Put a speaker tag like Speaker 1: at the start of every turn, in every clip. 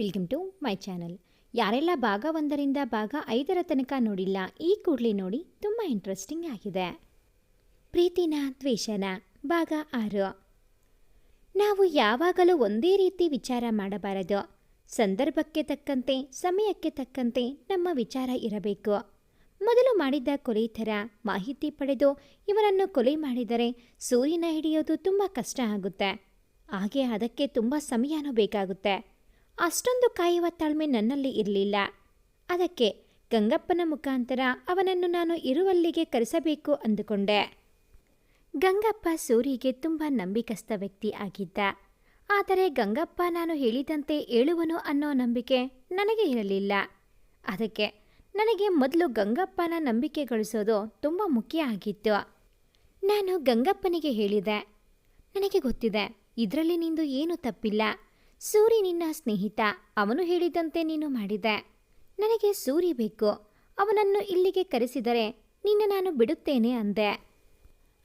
Speaker 1: Welcome to my channel. ಯಾರೆಲ್ಲ ಭಾಗ ಒಂದರಿಂದ ಭಾಗ ಐದರ ತನಕ ನೋಡಿಲ್ಲ, ಈ ಕೂಡಲಿ ನೋಡಿ ತುಂಬ ಇಂಟ್ರೆಸ್ಟಿಂಗ್ ಆಗಿದೆ. ಪ್ರೀತಿನ ದ್ವೇಷನ ಭಾಗ ಆರು. ನಾವು ಯಾವಾಗಲೂ ಒಂದೇ ರೀತಿ ವಿಚಾರ ಮಾಡಬಾರದು. ಸಂದರ್ಭಕ್ಕೆ ತಕ್ಕಂತೆ, ಸಮಯಕ್ಕೆ ತಕ್ಕಂತೆ ನಮ್ಮ ವಿಚಾರ ಇರಬೇಕು. ಮೊದಲು ಮಾಡಿದ್ದ ಕೊಲೆ ಥರ ಮಾಹಿತಿ ಪಡೆದು ಇವರನ್ನು ಕೊಲೆ ಮಾಡಿದರೆ ಸೂರ್ಯನ ಹಿಡಿಯೋದು ತುಂಬ ಕಷ್ಟ ಆಗುತ್ತೆ. ಹಾಗೆ ಅದಕ್ಕೆ ತುಂಬ ಸಮಯನೂ ಬೇಕಾಗುತ್ತೆ. ಅಷ್ಟೊಂದು ಕಾಯುವ ತಾಳ್ಮೆ ನನ್ನಲ್ಲಿ ಇರಲಿಲ್ಲ. ಅದಕ್ಕೆ ಗಂಗಪ್ಪನ ಮುಖಾಂತರ ಅವನನ್ನು ನಾನು ಇರುವಲ್ಲಿಗೆ ಕರೆಸಬೇಕು ಅಂದುಕೊಂಡೆ. ಗಂಗಪ್ಪ ಸೂರಿಗೆ ತುಂಬ ನಂಬಿಕಸ್ಥ ವ್ಯಕ್ತಿ ಆಗಿದ್ದ. ಆದರೆ ಗಂಗಪ್ಪ ನಾನು ಹೇಳಿದಂತೆ ಹೇಳುವನು ಅನ್ನೋ ನಂಬಿಕೆ ನನಗೆ ಇರಲಿಲ್ಲ. ಅದಕ್ಕೆ ನನಗೆ ಮೊದಲು ಗಂಗಪ್ಪನ ನಂಬಿಕೆ ಗಳಿಸೋದು ತುಂಬ ಮುಖ್ಯ ಆಗಿತ್ತು. ನಾನು ಗಂಗಪ್ಪನಿಗೆ ಹೇಳಿದೆ, ನನಗೆ ಗೊತ್ತಿದೆ, ಇದರಲ್ಲಿ ನಿಂದು ಏನೂ ತಪ್ಪಿಲ್ಲ. ಸೂರಿ ನಿನ್ನ ಸ್ನೇಹಿತ, ಅವನು ಹೇಳಿದಂತೆ ನೀನು ಮಾಡಿದೆ. ನನಗೆ ಸೂರಿ ಬೇಕು. ಅವನನ್ನು ಇಲ್ಲಿಗೆ ಕರೆಸಿದರೆ ನಿನ್ನ ನಾನು ಬಿಡುತ್ತೇನೆ ಅಂದೆ.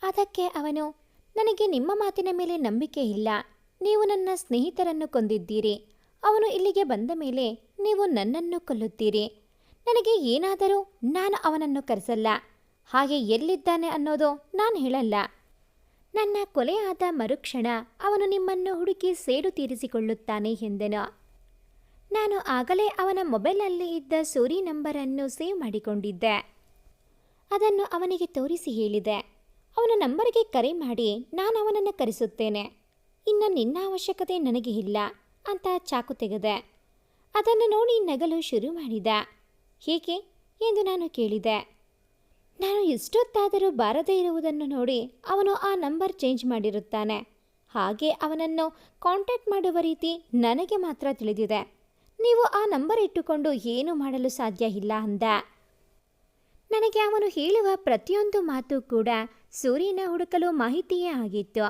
Speaker 1: ಅದಕ್ಕೆ ಅವನು, ನನಗೆ ನಿಮ್ಮ ಮಾತಿನ ಮೇಲೆ ನಂಬಿಕೆ ಇಲ್ಲ. ನೀವು ನನ್ನ ಸ್ನೇಹಿತರನ್ನು ಕೊಂದಿದ್ದೀರಿ. ಅವನು ಇಲ್ಲಿಗೆ ಬಂದ ಮೇಲೆ ನೀವು ನನ್ನನ್ನು ಕೊಲ್ಲುತ್ತೀರಿ. ನನಗೆ ಏನಾದರೂ ನಾನು ಅವನನ್ನು ಕರೆಸಲ್ಲ. ಹಾಗೆ ಎಲ್ಲಿದ್ದಾನೆ ಅನ್ನೋದು ನಾನು ಹೇಳಲ್ಲ. ನನ್ನ ಕೊಲೆಯಾದ ಮರುಕ್ಷಣ ಅವನು ನಿಮ್ಮನ್ನು ಹುಡುಕಿ ಸೇಡು ತೀರಿಸಿಕೊಳ್ಳುತ್ತಾನೆ ಎಂದೆನು. ನಾನು ಆಗಲೇ ಅವನ ಮೊಬೈಲಲ್ಲಿ ಇದ್ದ ಸೂರಿ ನಂಬರನ್ನು ಸೇವ್ ಮಾಡಿಕೊಂಡಿದ್ದೆ. ಅದನ್ನು ಅವನಿಗೆ ತೋರಿಸಿ ಹೇಳಿದೆ. ಅವನ ನಂಬರಿಗೆ ಕರೆ ಮಾಡಿ ನಾನು ಅವನನ್ನು ಕರೆಸುತ್ತೇನೆ. ಇನ್ನು ನಿನ್ನ ಅವಶ್ಯಕತೆ ನನಗೆ ಇಲ್ಲ ಅಂತ ಚಾಕು ತೆಗೆದೆ. ಅದನ್ನು ನೋಡಿ ನಗಲು ಶುರು ಮಾಡಿದ. ಹೇಗೆ ಎಂದು ನಾನು ಕೇಳಿದೆ. ನಾನು ಎಷ್ಟೊತ್ತಾದರೂ ಬಾರದೇ ಇರುವುದನ್ನು ನೋಡಿ ಅವನು ಆ ನಂಬರ್ ಚೇಂಜ್ ಮಾಡಿರುತ್ತಾನೆ. ಹಾಗೆ ಅವನನ್ನು ಕಾಂಟ್ಯಾಕ್ಟ್ ಮಾಡುವ ರೀತಿ ನನಗೆ ಮಾತ್ರ ತಿಳಿದಿದೆ. ನೀವು ಆ ನಂಬರ್ ಇಟ್ಟುಕೊಂಡು ಏನು ಮಾಡಲು ಸಾಧ್ಯ ಇಲ್ಲ ಅಂದ. ನನಗೆ ಅವನು ಹೇಳುವ ಪ್ರತಿಯೊಂದು ಮಾತು ಕೂಡ ಸೂರ್ಯನ ಹುಡುಕಲು ಮಾಹಿತಿಯೇ ಆಗಿತ್ತು.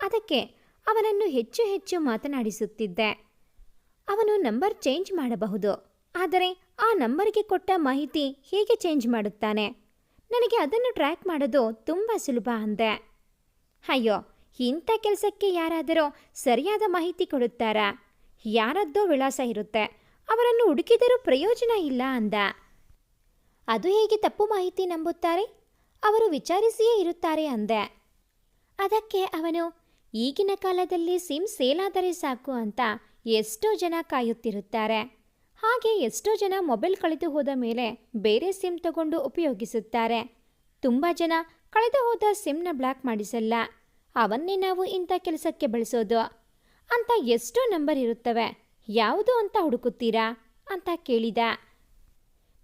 Speaker 1: ಅದಕ್ಕೆ ಅವನನ್ನು ಹೆಚ್ಚು ಹೆಚ್ಚು ಮಾತನಾಡಿಸುತ್ತಿದ್ದೆ. ಅವನು ನಂಬರ್ ಚೇಂಜ್ ಮಾಡಬಹುದು, ಆದರೆ ಆ ನಂಬರ್ಗೆ ಕೊಟ್ಟ ಮಾಹಿತಿ ಹೇಗೆ ಚೇಂಜ್ ಮಾಡುತ್ತಾನೆ? ನನಗೆ ಅದನ್ನು ಟ್ರ್ಯಾಕ್ ಮಾಡೋದು ತುಂಬ ಸುಲಭ ಅಂದೆ. ಅಯ್ಯೋ, ಇಂಥ ಕೆಲಸಕ್ಕೆ ಯಾರಾದರೂ ಸರಿಯಾದ ಮಾಹಿತಿ ಕೊಡುತ್ತಾರಾ? ಯಾರದ್ದೋ ವಿಳಾಸ ಇರುತ್ತೆ, ಅವರನ್ನು ಹುಡುಕಿದರೂ ಪ್ರಯೋಜನ ಇಲ್ಲ ಅಂದ. ಅದು ಹೇಗೆ ತಪ್ಪು ಮಾಹಿತಿ ನಂಬುತ್ತಾರೆ? ಅವರು ವಿಚಾರಿಸಿಯೇ ಇರುತ್ತಾರೆ ಅಂದೆ. ಅದಕ್ಕೆ ಅವನು, ಈಗಿನ ಕಾಲದಲ್ಲಿ ಸಿಮ್ ಸೇಲಾದರೆ ಸಾಕು ಅಂತ ಎಷ್ಟೋ ಜನ ಕಾಯುತ್ತಿರುತ್ತಾರೆ. ಹಾಗೆ ಎಷ್ಟೋ ಜನ ಮೊಬೈಲ್ ಕಳೆದು ಹೋದ ಮೇಲೆ ಬೇರೆ ಸಿಮ್ ತಗೊಂಡು ಉಪಯೋಗಿಸುತ್ತಾರೆ. ತುಂಬ ಜನ ಕಳೆದು ಹೋದ ಸಿಮ್ನ ಬ್ಲಾಕ್ ಮಾಡಿಸಲ್ಲ. ಅವನ್ನೇ ನಾವು ಇಂಥ ಕೆಲಸಕ್ಕೆ ಬಳಸೋದು? ಅಂತ ಎಷ್ಟೋ ನಂಬರ್ ಇರುತ್ತವೆ. ಯಾವುದು ಅಂತ ಹುಡುಕುತ್ತೀರಾ? ಅಂತ ಕೇಳಿದ.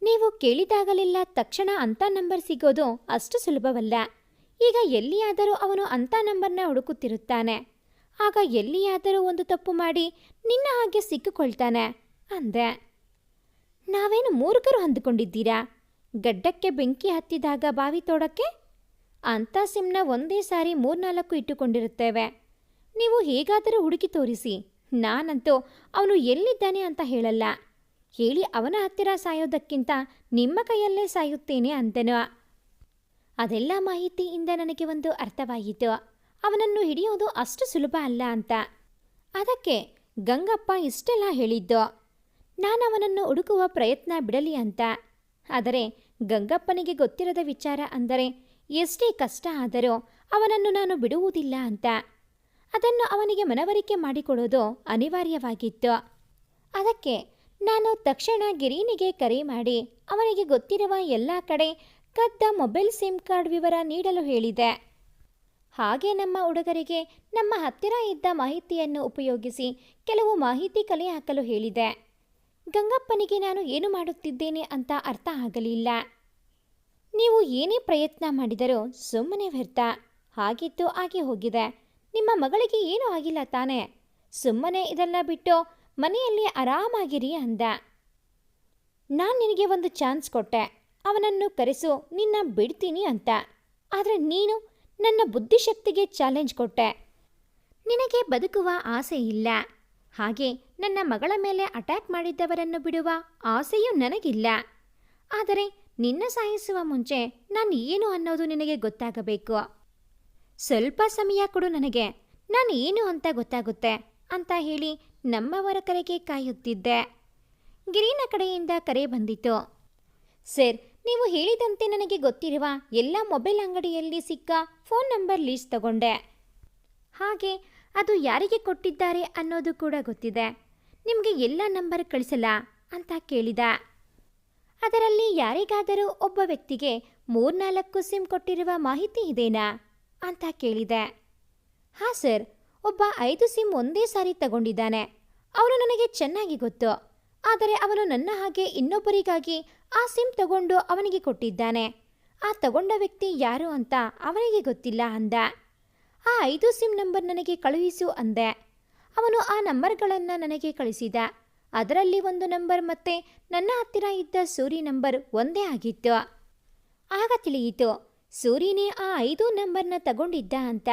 Speaker 1: ನೀವು ಕೇಳಿದಾಗಲೆಲ್ಲ ತಕ್ಷಣ ಅಂಥ ನಂಬರ್ ಸಿಗೋದು ಅಷ್ಟು ಸುಲಭವಲ್ಲ. ಈಗ ಎಲ್ಲಿಯಾದರೂ ಅವನು ಅಂಥ ನಂಬರ್ನ ಹುಡುಕುತ್ತಿರುತ್ತಾನೆ. ಆಗ ಎಲ್ಲಿಯಾದರೂ ಒಂದು ತಪ್ಪು ಮಾಡಿ ನಿನ್ನ ಹಾಗೆ ಸಿಕ್ಕಿಕೊಳ್ತಾನೆ. ಅಂದೆ, ನಾವೇನು ಮೂರ್ಖರು ಅಂದುಕೊಂಡಿದ್ದೀರಾ? ಗಡ್ಡಕ್ಕೆ ಬೆಂಕಿ ಹತ್ತಿದಾಗ ಬಾವಿ ತೋಡಕ್ಕೆ? ಅಂಥ ಸಿಮ್ನ ಒಂದೇ ಸಾರಿ ಮೂರ್ನಾಲ್ಕು ಇಟ್ಟುಕೊಂಡಿರುತ್ತೇವೆ. ನೀವು ಹೇಗಾದರೂ ಹುಡುಕಿ ತೋರಿಸಿ. ನಾನಂತೂ ಅವನು ಎಲ್ಲಿದ್ದಾನೆ ಅಂತ ಹೇಳಲ್ಲ. ಹೇಳಿ ಅವನ ಹತ್ತಿರ ಸಾಯೋದಕ್ಕಿಂತ ನಿಮ್ಮ ಕೈಯಲ್ಲೇ ಸಾಯುತ್ತೇನೆ ಅಂತನು ಅದೆಲ್ಲ ಮಾಹಿತಿಯಿಂದ ನನಗೆ ಒಂದು ಅರ್ಥವಾಯಿತು. ಅವನನ್ನು ಹಿಡಿಯೋದು ಅಷ್ಟು ಸುಲಭ ಅಲ್ಲ ಅಂತ. ಅದಕ್ಕೆ ಗಂಗಪ್ಪ ಇಷ್ಟೆಲ್ಲ ಹೇಳಿದ್ದು. ನಾನು ಅವನನ್ನು ಹುಡುಕುವ ಪ್ರಯತ್ನ ಬಿಡಲಿ ಅಂತ. ಆದರೆ ಗಂಗಪ್ಪನಿಗೆ ಗೊತ್ತಿರದ ವಿಚಾರ ಅಂದರೆ, ಎಷ್ಟೇ ಕಷ್ಟ ಆದರೂ ಅವನನ್ನು ನಾನು ಬಿಡುವುದಿಲ್ಲ ಅಂತ. ಅದನ್ನು ಅವನಿಗೆ ಮನವರಿಕೆ ಮಾಡಿಕೊಡೋದು ಅನಿವಾರ್ಯವಾಗಿತ್ತು. ಅದಕ್ಕೆ ನಾನು ತಕ್ಷಣ ಗಿರೀನಿಗೆ ಕರೆ ಮಾಡಿ ಅವನಿಗೆ ಗೊತ್ತಿರುವ ಎಲ್ಲ ಕಡೆ ಕದ್ದ ಮೊಬೈಲ್ ಸಿಮ್ ಕಾರ್ಡ್ ವಿವರ ನೀಡಲು ಹೇಳಿದೆ. ಹಾಗೆ ನಮ್ಮ ಹುಡುಗರಿಗೆ ನಮ್ಮ ಹತ್ತಿರ ಇದ್ದ ಮಾಹಿತಿಯನ್ನು ಉಪಯೋಗಿಸಿ ಕೆಲವು ಮಾಹಿತಿ ಕಲೆ ಹಾಕಲು ಹೇಳಿದೆ. ಗಂಗಪ್ಪನಿಗೆ ನಾನು ಏನು ಮಾಡುತ್ತಿದ್ದೇನೆ ಅಂತ ಅರ್ಥ ಆಗಲಿಲ್ಲ. ನೀವು ಏನೇ ಪ್ರಯತ್ನ ಮಾಡಿದರೂ ಸುಮ್ಮನೆ ವ್ಯರ್ಥ. ಹಾಗಿತ್ತು ಹಾಗೆ ಹೋಗಿದೆ. ನಿಮ್ಮ ಮಗಳಿಗೆ ಏನೂ ಆಗಿಲ್ಲ ತಾನೆ? ಸುಮ್ಮನೆ ಇದೆಲ್ಲ ಬಿಟ್ಟು ಮನೆಯಲ್ಲಿ ಆರಾಮಾಗಿರಿ ಅಂದ. ನಾನು ನಿನಗೆ ಒಂದು ಚಾನ್ಸ್ ಕೊಟ್ಟೆ. ಅವನನ್ನು ಕರೆಸು, ನಿನ್ನ ಬಿಡ್ತೀನಿ ಅಂತ. ಆದರೆ ನೀನು ನನ್ನ ಬುದ್ಧಿಶಕ್ತಿಗೆ ಚಾಲೆಂಜ್ ಕೊಟ್ಟೆ. ನಿನಗೆ ಬದುಕುವ ಆಸೆ ಇಲ್ಲ. ಹಾಗೆ ನನ್ನ ಮಗಳ ಮೇಲೆ ಅಟ್ಯಾಕ್ ಮಾಡಿದ್ದವರನ್ನು ಬಿಡುವ ಆಸೆಯೂ ನನಗಿಲ್ಲ. ಆದರೆ ನಿನ್ನ ಸಾಯಿಸುವ ಮುಂಚೆ ನಾನು ಏನು ಅನ್ನೋದು ನಿನಗೆ ಗೊತ್ತಾಗಬೇಕು. ಸ್ವಲ್ಪ ಸಮಯ ಕೊಡು ನನಗೆ, ನಾನು ಏನು ಅಂತ ಗೊತ್ತಾಗುತ್ತೆ ಅಂತ ಹೇಳಿ ನಮ್ಮವರ ಕರೆಗೆ ಕಾಯುತ್ತಿದ್ದೆ. ಗಿರಿನ ಕಡೆಯಿಂದ ಕರೆ ಬಂದಿತು. ಸರ್, ನೀವು ಹೇಳಿದಂತೆ ನನಗೆ ಗೊತ್ತಿರುವ ಎಲ್ಲ ಮೊಬೈಲ್ ಅಂಗಡಿಯಲ್ಲಿ ಸಿಕ್ಕ ಫೋನ್ ನಂಬರ್ ಲೀಸ್ಟ್ ತಗೊಂಡೆ. ಹಾಗೆ ಅದು ಯಾರಿಗೆ ಕೊಟ್ಟಿದ್ದಾರೆ ಅನ್ನೋದು ಕೂಡ ಗೊತ್ತಿದೆ. ನಿಮಗೆ ಎಲ್ಲ ನಂಬರ್ ಕಳಿಸಲ್ಲ ಅಂತ ಕೇಳಿದ. ಅದರಲ್ಲಿ ಯಾರಿಗಾದರೂ ಒಬ್ಬ ವ್ಯಕ್ತಿಗೆ ಮೂರ್ನಾಲ್ಕು ಸಿಮ್ ಕೊಟ್ಟಿರುವ ಮಾಹಿತಿ ಇದೇನಾ ಅಂತ ಕೇಳಿದೆ. ಹಾಂ ಸರ್, ಒಬ್ಬ ಐದು ಸಿಮ್ ಒಂದೇ ಸಾರಿ ತಗೊಂಡಿದ್ದಾನೆ. ಅವನು ನನಗೆ ಚೆನ್ನಾಗಿ ಗೊತ್ತು. ಆದರೆ ಅವನು ನನ್ನ ಹಾಗೆ ಇನ್ನೊಬ್ಬರಿಗಾಗಿ ಆ ಸಿಮ್ ತಗೊಂಡು ಅವನಿಗೆ ಕೊಟ್ಟಿದ್ದಾನೆ. ಆ ತಗೊಂಡ ವ್ಯಕ್ತಿ ಯಾರು ಅಂತ ಅವನಿಗೆ ಗೊತ್ತಿಲ್ಲ ಅಂದ. ಆ ಐದು ಸಿಮ್ ನಂಬರ್ ನನಗೆ ಕಳುಹಿಸು ಅಂದೆ. ಅವನು ಆ ನಂಬರ್ಗಳನ್ನು ನನಗೆ ಕಳಿಸಿದ. ಅದರಲ್ಲಿ ಒಂದು ನಂಬರ್ ಮತ್ತೆ ನನ್ನ ಹತ್ತಿರ ಇದ್ದ ಸೂರಿ ನಂಬರ್ ಒಂದೇ ಆಗಿತ್ತು. ಆಗ ತಿಳಿಯಿತು, ಸೂರಿನೇ ಆ ಐದು ನಂಬರ್ನ ತಗೊಂಡಿದ್ದ ಅಂತ.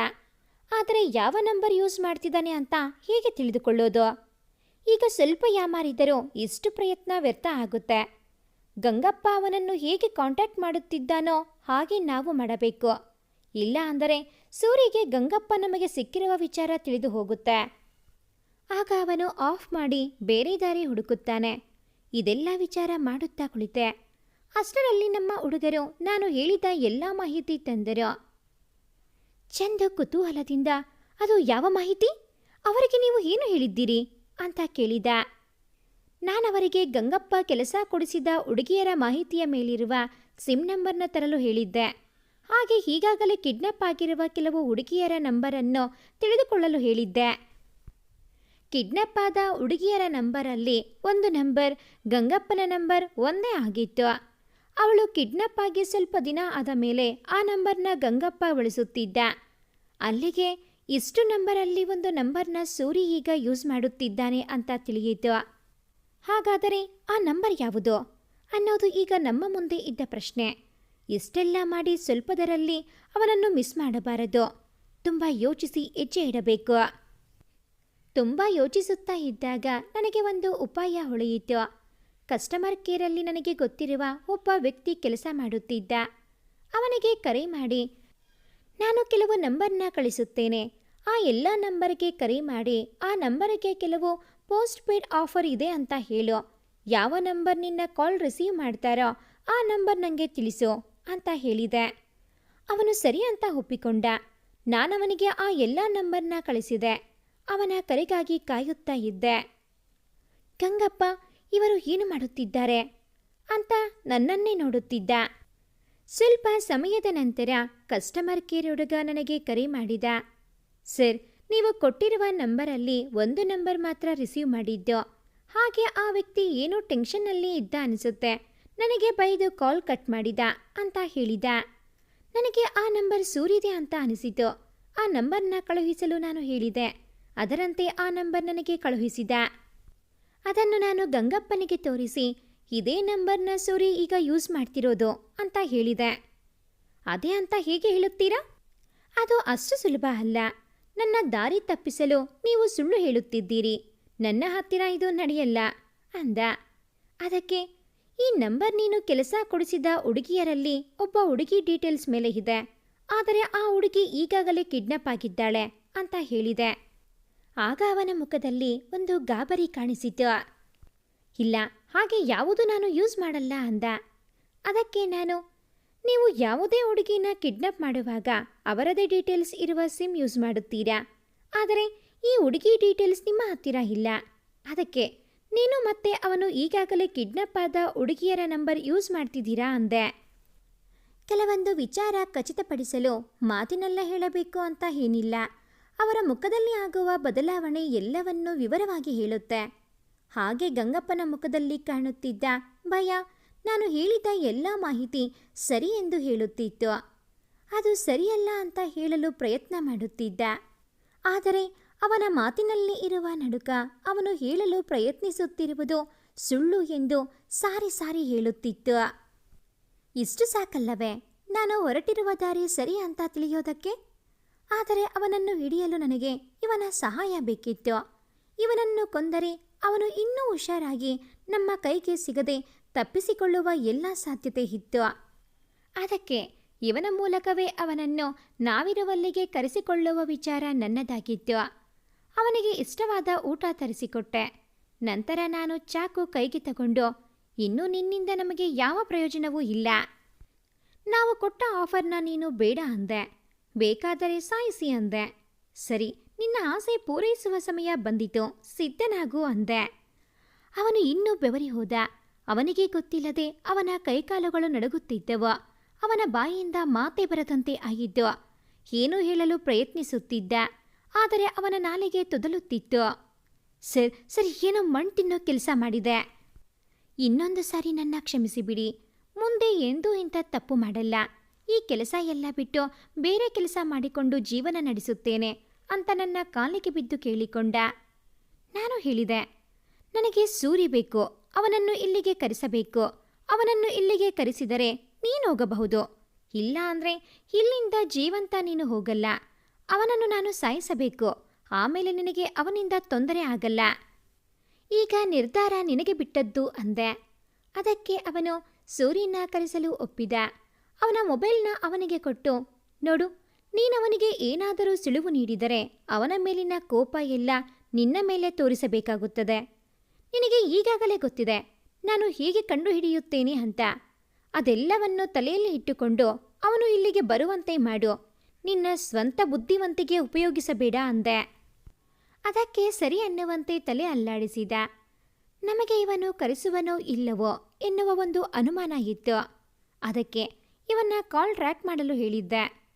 Speaker 1: ಆದರೆ ಯಾವ ನಂಬರ್ ಯೂಸ್ ಮಾಡ್ತಿದ್ದಾನೆ ಅಂತ ಹೇಗೆ ತಿಳಿದುಕೊಳ್ಳೋದು? ಈಗ ಸ್ವಲ್ಪ ಯಾಮಾರಿದರೂ ಇಷ್ಟು ಪ್ರಯತ್ನ ವ್ಯರ್ಥ ಆಗುತ್ತೆ. ಗಂಗಪ್ಪ ಅವನನ್ನು ಹೇಗೆ ಕಾಂಟ್ಯಾಕ್ಟ್ ಮಾಡುತ್ತಿದ್ದಾನೋ ಹಾಗೆ ನಾವು ಮಾಡಬೇಕು. ಇಲ್ಲ ಅಂದರೆ ಸೂರಿಗೆ ಗಂಗಪ್ಪ ನಮಗೆ ಸಿಕ್ಕಿರುವ ವಿಚಾರ ತಿಳಿದು ಹೋಗುತ್ತೆ. ಆಗ ಅವನು ಆಫ್ ಮಾಡಿ ಬೇರೆ ದಾರಿ ಹುಡುಕುತ್ತಾನೆ. ಇದೆಲ್ಲ ವಿಚಾರ ಮಾಡುತ್ತಾ ಕುಳಿತೆ. ಅಷ್ಟರಲ್ಲಿ ನಮ್ಮ ಹುಡುಗರು, ನಾನು ಹೇಳಿದ ಎಲ್ಲ ಮಾಹಿತಿ ತಂದರು. ಚಂದ ಕುತೂಹಲದಿಂದ, ಅದು ಯಾವ ಮಾಹಿತಿ? ಅವರಿಗೆ ನೀವು ಏನು ಹೇಳಿದ್ದೀರಿ? ಅಂತ ಕೇಳಿದ. ನಾನವರಿಗೆ ಗಂಗಪ್ಪ ಕೆಲಸ ಕೊಡಿಸಿದ ಹುಡುಗಿಯರ ಮಾಹಿತಿಯ ಮೇಲಿರುವ ಸಿಮ್ ನಂಬರ್ನ ತರಲು ಹೇಳಿದ್ದೆ. ಹಾಗೆ ಈಗಾಗಲೇ ಕಿಡ್ನಾಪ್ ಆಗಿರುವ ಕೆಲವು ಹುಡುಗಿಯರ ನಂಬರನ್ನು ತಿಳಿದುಕೊಳ್ಳಲು ಹೇಳಿದ್ದೆ. ಕಿಡ್ನಾಪ್ ಆದ ಹುಡುಗಿಯರ ನಂಬರಲ್ಲಿ ಒಂದು ನಂಬರ್, ಗಂಗಪ್ಪನ ನಂಬರ್ ಒಂದೇ ಆಗಿತ್ತು. ಅವಳು ಕಿಡ್ನಾಪ್ ಆಗಿ ಸ್ವಲ್ಪ ದಿನ ಆದ ಮೇಲೆ ಆ ನಂಬರ್ನ ಗಂಗಪ್ಪ ಬಳಸುತ್ತಿದ್ದ. ಅಲ್ಲಿಗೆ ಇಷ್ಟು ನಂಬರಲ್ಲಿ ಒಂದು ನಂಬರ್ನ ಸೂರಿ ಈಗ ಯೂಸ್ ಮಾಡುತ್ತಿದ್ದಾನೆ ಅಂತ ತಿಳಿಯಿತು. ಹಾಗಾದರೆ ಆ ನಂಬರ್ ಯಾವುದು ಅನ್ನೋದು ಈಗ ನಮ್ಮ ಮುಂದೆ ಇದ್ದ ಪ್ರಶ್ನೆ. ಇಷ್ಟೆಲ್ಲ ಮಾಡಿ ಸ್ವಲ್ಪದರಲ್ಲಿ ಅವನನ್ನು ಮಿಸ್ ಮಾಡಬಾರದು. ತುಂಬ ಯೋಚಿಸಿ ಹೆಜ್ಜೆ ಇಡಬೇಕು. ತುಂಬ ಯೋಚಿಸುತ್ತಾ ಇದ್ದಾಗ ನನಗೆ ಒಂದು ಉಪಾಯ ಹೊಳೆಯಿತು. ಕಸ್ಟಮರ್ ಕೇರಲ್ಲಿ ನನಗೆ ಗೊತ್ತಿರುವ ಒಬ್ಬ ವ್ಯಕ್ತಿ ಕೆಲಸ ಮಾಡುತ್ತಿದ್ದ. ಅವನಿಗೆ ಕರೆ ಮಾಡಿ, ನಾನು ಕೆಲವು ನಂಬರ್ನ ಕಳಿಸುತ್ತೇನೆ. ಆ ಎಲ್ಲ ನಂಬರ್ಗೆ ಕರೆ ಮಾಡಿ, ಆ ನಂಬರ್ಗೆ ಕೆಲವು ಪೋಸ್ಟ್ ಪೇಡ್ ಆಫರ್ ಇದೆ ಅಂತ ಹೇಳು. ಯಾವ ನಂಬರ್ ನಿನ್ನ ಕಾಲ್ ರಿಸೀವ್ ಮಾಡ್ತಾರೋ ಆ ನಂಬರ್ ನನಗೆ ತಿಳಿಸು. ಅಂತ ಹೇಳಿದೆ. ಅವನು ಸರಿ ಅಂತ ಒಪ್ಪಿಕೊಂಡ. ನಾನವನಿಗೆ ಆ ಎಲ್ಲ ನಂಬರ್ನ ಕಳಿಸಿದೆ. ಅವನ ಕರೆಗಾಗಿ ಕಾಯುತ್ತಾ ಇದ್ದೆ. ಗಂಗಪ್ಪ, ಇವರು ಏನು ಮಾಡುತ್ತಿದ್ದಾರೆ? ಅಂತ ನನ್ನನ್ನೇ ನೋಡುತ್ತಿದ್ದ. ಸ್ವಲ್ಪ ಸಮಯದ ನಂತರ ಕಸ್ಟಮರ್ ಕೇರ್ ಹುಡುಗ ನನಗೆ ಕರೆ ಮಾಡಿದ. ಸರ್, ನೀವು ಕೊಟ್ಟಿರುವ ನಂಬರಲ್ಲಿ ಒಂದು ನಂಬರ್ ಮಾತ್ರ ರಿಸೀವ್ ಮಾಡಿದ್ದೋ. ಹಾಗೆ ಆ ವ್ಯಕ್ತಿ ಏನೋ ಟೆನ್ಷನ್ನಲ್ಲಿ ಇದ್ದ ಅನಿಸುತ್ತೆ. ನನಗೆ ಬೈದು ಕಾಲ್ ಕಟ್ ಮಾಡಿದ ಅಂತ ಹೇಳಿದ. ನನಗೆ ಆ ನಂಬರ್ ಸೂರಿದೆ ಅಂತ ಅನಿಸಿತು. ಆ ನಂಬರ್ನ ಕಳುಹಿಸಲು ನಾನು ಹೇಳಿದೆ. ಅದರಂತೆ ಆ ನಂಬರ್ ನನಗೆ ಕಳುಹಿಸಿದ. ಅದನ್ನು ನಾನು ಗಂಗಪ್ಪನಿಗೆ ತೋರಿಸಿ, ಇದೇ ನಂಬರ್ನ ಸೂರಿ ಈಗ ಯೂಸ್ ಮಾಡ್ತಿರೋದು ಅಂತ ಹೇಳಿದೆ. ಅದೇ ಅಂತ ಹೇಗೆ ಹೇಳುತ್ತೀರಾ? ಅದು ಅಷ್ಟು ಸುಲಭ ಅಲ್ಲ. ನನ್ನ ದಾರಿ ತಪ್ಪಿಸಲು ನೀವು ಸುಳ್ಳು ಹೇಳುತ್ತಿದ್ದೀರಿ. ನನ್ನ ಹತ್ತಿರ ಇದು ನಡೆಯಲ್ಲ, ಅಂದ. ಅದಕ್ಕೆ ಈ ನಂಬರ್ ನೀನು ಕೆಲಸ ಕೊಡಿಸಿದ ಹುಡುಗಿಯರಲ್ಲಿ ಒಬ್ಬ ಹುಡುಗಿ ಡೀಟೇಲ್ಸ್ ಮೇಲೆ ಇದೆ. ಆದರೆ ಆ ಹುಡುಗಿ ಈಗಾಗಲೇ ಕಿಡ್ನಾಪ್ ಆಗಿದ್ದಾಳೆ ಅಂತ ಹೇಳಿದೆ. ಆಗ ಅವನ ಮುಖದಲ್ಲಿ ಒಂದು ಗಾಬರಿ ಕಾಣಿಸಿತು. ಇಲ್ಲ, ಹಾಗೆ ಯಾವುದು ನಾನು ಯೂಸ್ ಮಾಡಲ್ಲ ಅಂದ. ಅದಕ್ಕೆ ನಾನು, ನೀವು ಯಾವುದೇ ಹುಡುಗಿನ ಕಿಡ್ನಾಪ್ ಮಾಡುವಾಗ ಅವರದೇ ಡೀಟೇಲ್ಸ್ ಇರುವ ಸಿಮ್ ಯೂಸ್ ಮಾಡುತ್ತೀರಾ? ಆದರೆ ಈ ಹುಡುಗಿ ಡೀಟೇಲ್ಸ್ ನಿಮ್ಮ ಹತ್ತಿರ ಇಲ್ಲ. ಅದಕ್ಕೆ ನೀನು ಮತ್ತೆ ಅವನು ಈಗಾಗಲೇ ಕಿಡ್ನಾಪ್ ಆದ ಹುಡುಗಿಯರ ನಂಬರ್ ಯೂಸ್ ಮಾಡ್ತಿದ್ದೀರಾ ಅಂದೆ. ಕೆಲವೊಂದು ವಿಚಾರ ಖಚಿತಪಡಿಸಲು ಮಾತಿನಲ್ಲ ಹೇಳಬೇಕು ಅಂತ ಏನಿಲ್ಲ. ಅವರ ಮುಖದಲ್ಲಿ ಆಗುವ ಬದಲಾವಣೆ ಎಲ್ಲವನ್ನೂ ವಿವರವಾಗಿ ಹೇಳುತ್ತೆ. ಹಾಗೆ ಗಂಗಪ್ಪನ ಮುಖದಲ್ಲಿ ಕಾಣುತ್ತಿದ್ದ ಭಯ ನಾನು ಹೇಳಿದ ಎಲ್ಲ ಮಾಹಿತಿ ಸರಿ ಎಂದು ಹೇಳುತ್ತಿತ್ತು. ಅದು ಸರಿಯಲ್ಲ ಅಂತ ಹೇಳಲು ಪ್ರಯತ್ನ ಮಾಡುತ್ತಿದ್ದ. ಆದರೆ ಅವನ ಮಾತಿನಲ್ಲಿ ಇರುವ ನಡುಕ ಅವನು ಹೇಳಲು ಪ್ರಯತ್ನಿಸುತ್ತಿರುವುದು ಸುಳ್ಳು ಎಂದು ಸಾರಿ ಸಾರಿ ಹೇಳುತ್ತಿತ್ತು. ಇಷ್ಟು ಸಾಕಲ್ಲವೇ? ನಾನು ಹೊರಟಿರುವ ದಾರಿ ಸರಿ ಅಂತ ತಿಳಿಯೋದಕ್ಕೆ? ಆದರೆ ಅವನನ್ನು ಹಿಡಿಯಲು ನನಗೆ ಇವನ ಸಹಾಯ ಬೇಕಿತ್ತು. ಇವನನ್ನು ಕೊಂದರೆ ಅವನು ಇನ್ನೂ ಹುಷಾರಾಗಿ ನಮ್ಮ ಕೈಗೆ ಸಿಗದೆ ತಪ್ಪಿಸಿಕೊಳ್ಳುವ ಎಲ್ಲ ಸಾಧ್ಯತೆ ಇತ್ತು. ಅದಕ್ಕೆ ಇವನ ಮೂಲಕವೇ ಅವನನ್ನು ನಾವಿರುವಲ್ಲಿಗೆ ಕರೆಸಿಕೊಳ್ಳುವ ವಿಚಾರ ನನ್ನದಾಗಿತ್ತು. ಅವನಿಗೆ ಇಷ್ಟವಾದ ಊಟ ತರಿಸಿಕೊಟ್ಟೆ. ನಂತರ ನಾನು ಚಾಕು ಕೈಗೆ ತಗೊಂಡು, ಇನ್ನು ನಿನ್ನಿಂದ ನಮಗೆ ಯಾವ ಪ್ರಯೋಜನವೂ ಇಲ್ಲ. ನಾವು ಕೊಟ್ಟ ಆಫರ್ನ ನೀನು ಬೇಡ ಅಂದೆ. ಬೇಕಾದರೆ ಸಾಯಿಸಿ ಅಂದೆ. ಸರಿ, ನಿನ್ನ ಆಸೆ ಪೂರೈಸುವ ಸಮಯ ಬಂದಿತು, ಸಿದ್ಧನಾಗು ಅಂದೆ. ಅವನು ಇನ್ನೂ ಬೆವರಿ ಹೋದ. ಅವನಿಗೆ ಗೊತ್ತಿಲ್ಲದೆ ಅವನ ಕೈಕಾಲುಗಳು ನಡುಗುತ್ತಿದ್ದವು. ಅವನ ಬಾಯಿಯಿಂದ ಮಾತೆ ಬರದಂತೆ ಆಗಿದ್ದು, ಏನೂ ಹೇಳಲು ಪ್ರಯತ್ನಿಸುತ್ತಿದ್ದ. ಆದರೆ ಅವನ ನಾಲಿಗೆ ತೊದಲುತ್ತಿತ್ತು. ಸರ್ ಸರ್, ಏನೋ ಮಣ್ಣು ತಿನ್ನೋ ಕೆಲಸ ಮಾಡಿದೆ. ಇನ್ನೊಂದು ಸಾರಿ ನನ್ನ ಕ್ಷಮಿಸಿಬಿಡಿ. ಮುಂದೆ ಎಂದೂ ಇಂಥ ತಪ್ಪು ಮಾಡಲ್ಲ. ಈ ಕೆಲಸ ಎಲ್ಲ ಬಿಟ್ಟು ಬೇರೆ ಕೆಲಸ ಮಾಡಿಕೊಂಡು ಜೀವನ ನಡೆಸುತ್ತೇನೆ ಅಂತ ನನ್ನ ಕಾಲಿಗೆ ಬಿದ್ದು ಕೇಳಿಕೊಂಡ. ನಾನು ಹೇಳಿದೆ, ನನಗೆ ಸೂರಿ ಬೇಕು, ಅವನನ್ನು ಇಲ್ಲಿಗೆ ಕರೆಸಬೇಕು. ಅವನನ್ನು ಇಲ್ಲಿಗೆ ಕರೆಸಿದರೆ ನೀನು ಹೋಗಬಹುದು. ಇಲ್ಲ ಅಂದರೆ ಇಲ್ಲಿಂದ ಜೀವಂತ ನೀನು ಹೋಗಲ್ಲ. ಅವನನ್ನು ನಾನು ಸಾಯಿಸಬೇಕು. ಆಮೇಲೆ ನಿನಗೆ ಅವನಿಂದ ತೊಂದರೆ ಆಗಲ್ಲ. ಈಗ ನಿರ್ಧಾರ ನಿನಗೆ ಬಿಟ್ಟದ್ದು ಅಂದೆ. ಅದಕ್ಕೆ ಅವನು ಸೂರ್ಯನ ಕರೆಸಲು ಒಪ್ಪಿದ. ಅವನ ಮೊಬೈಲ್ನ ಅವನಿಗೆ ಕೊಟ್ಟು, ನೋಡು ನೀನವನಿಗೆ ಏನಾದರೂ ಸುಳಿವು ನೀಡಿದರೆ ಅವನ ಮೇಲಿನ ಕೋಪ ಎಲ್ಲ ನಿನ್ನ ಮೇಲೆ ತೋರಿಸಬೇಕಾಗುತ್ತದೆ. ನಿನಗೆ ಈಗಾಗಲೇ ಗೊತ್ತಿದೆ, ನಾನು ಹೀಗೆ ಕಂಡುಹಿಡಿಯುತ್ತೇನೆ ಅಂತ. ಅದೆಲ್ಲವನ್ನು ತಲೆಯಲ್ಲಿ ಇಟ್ಟುಕೊಂಡು ಅವನು ಇಲ್ಲಿಗೆ ಬರುವಂತೆ ಮಾಡು. ನಿನ್ನ ಸ್ವಂತ ಬುದ್ಧಿವಂತಿಕೆ ಉಪಯೋಗಿಸಬೇಡ ಅಂದೆ. ಅದಕ್ಕೆ ಸರಿ ಅನ್ನುವಂತೆ ತಲೆ ಅಲ್ಲಾಡಿಸಿದ. ನಮಗೆ ಇವನು ಕರೆಸುವನೋ ಇಲ್ಲವೋ ಎನ್ನುವ ಒಂದು ಅನುಮಾನ ಇತ್ತು. ಅದಕ್ಕೆ ಇವನ್ನ ಕಾಲ್ ಟ್ರ್ಯಾಕ್ ಮಾಡಲು ಹೇಳಿದ್ದೆ.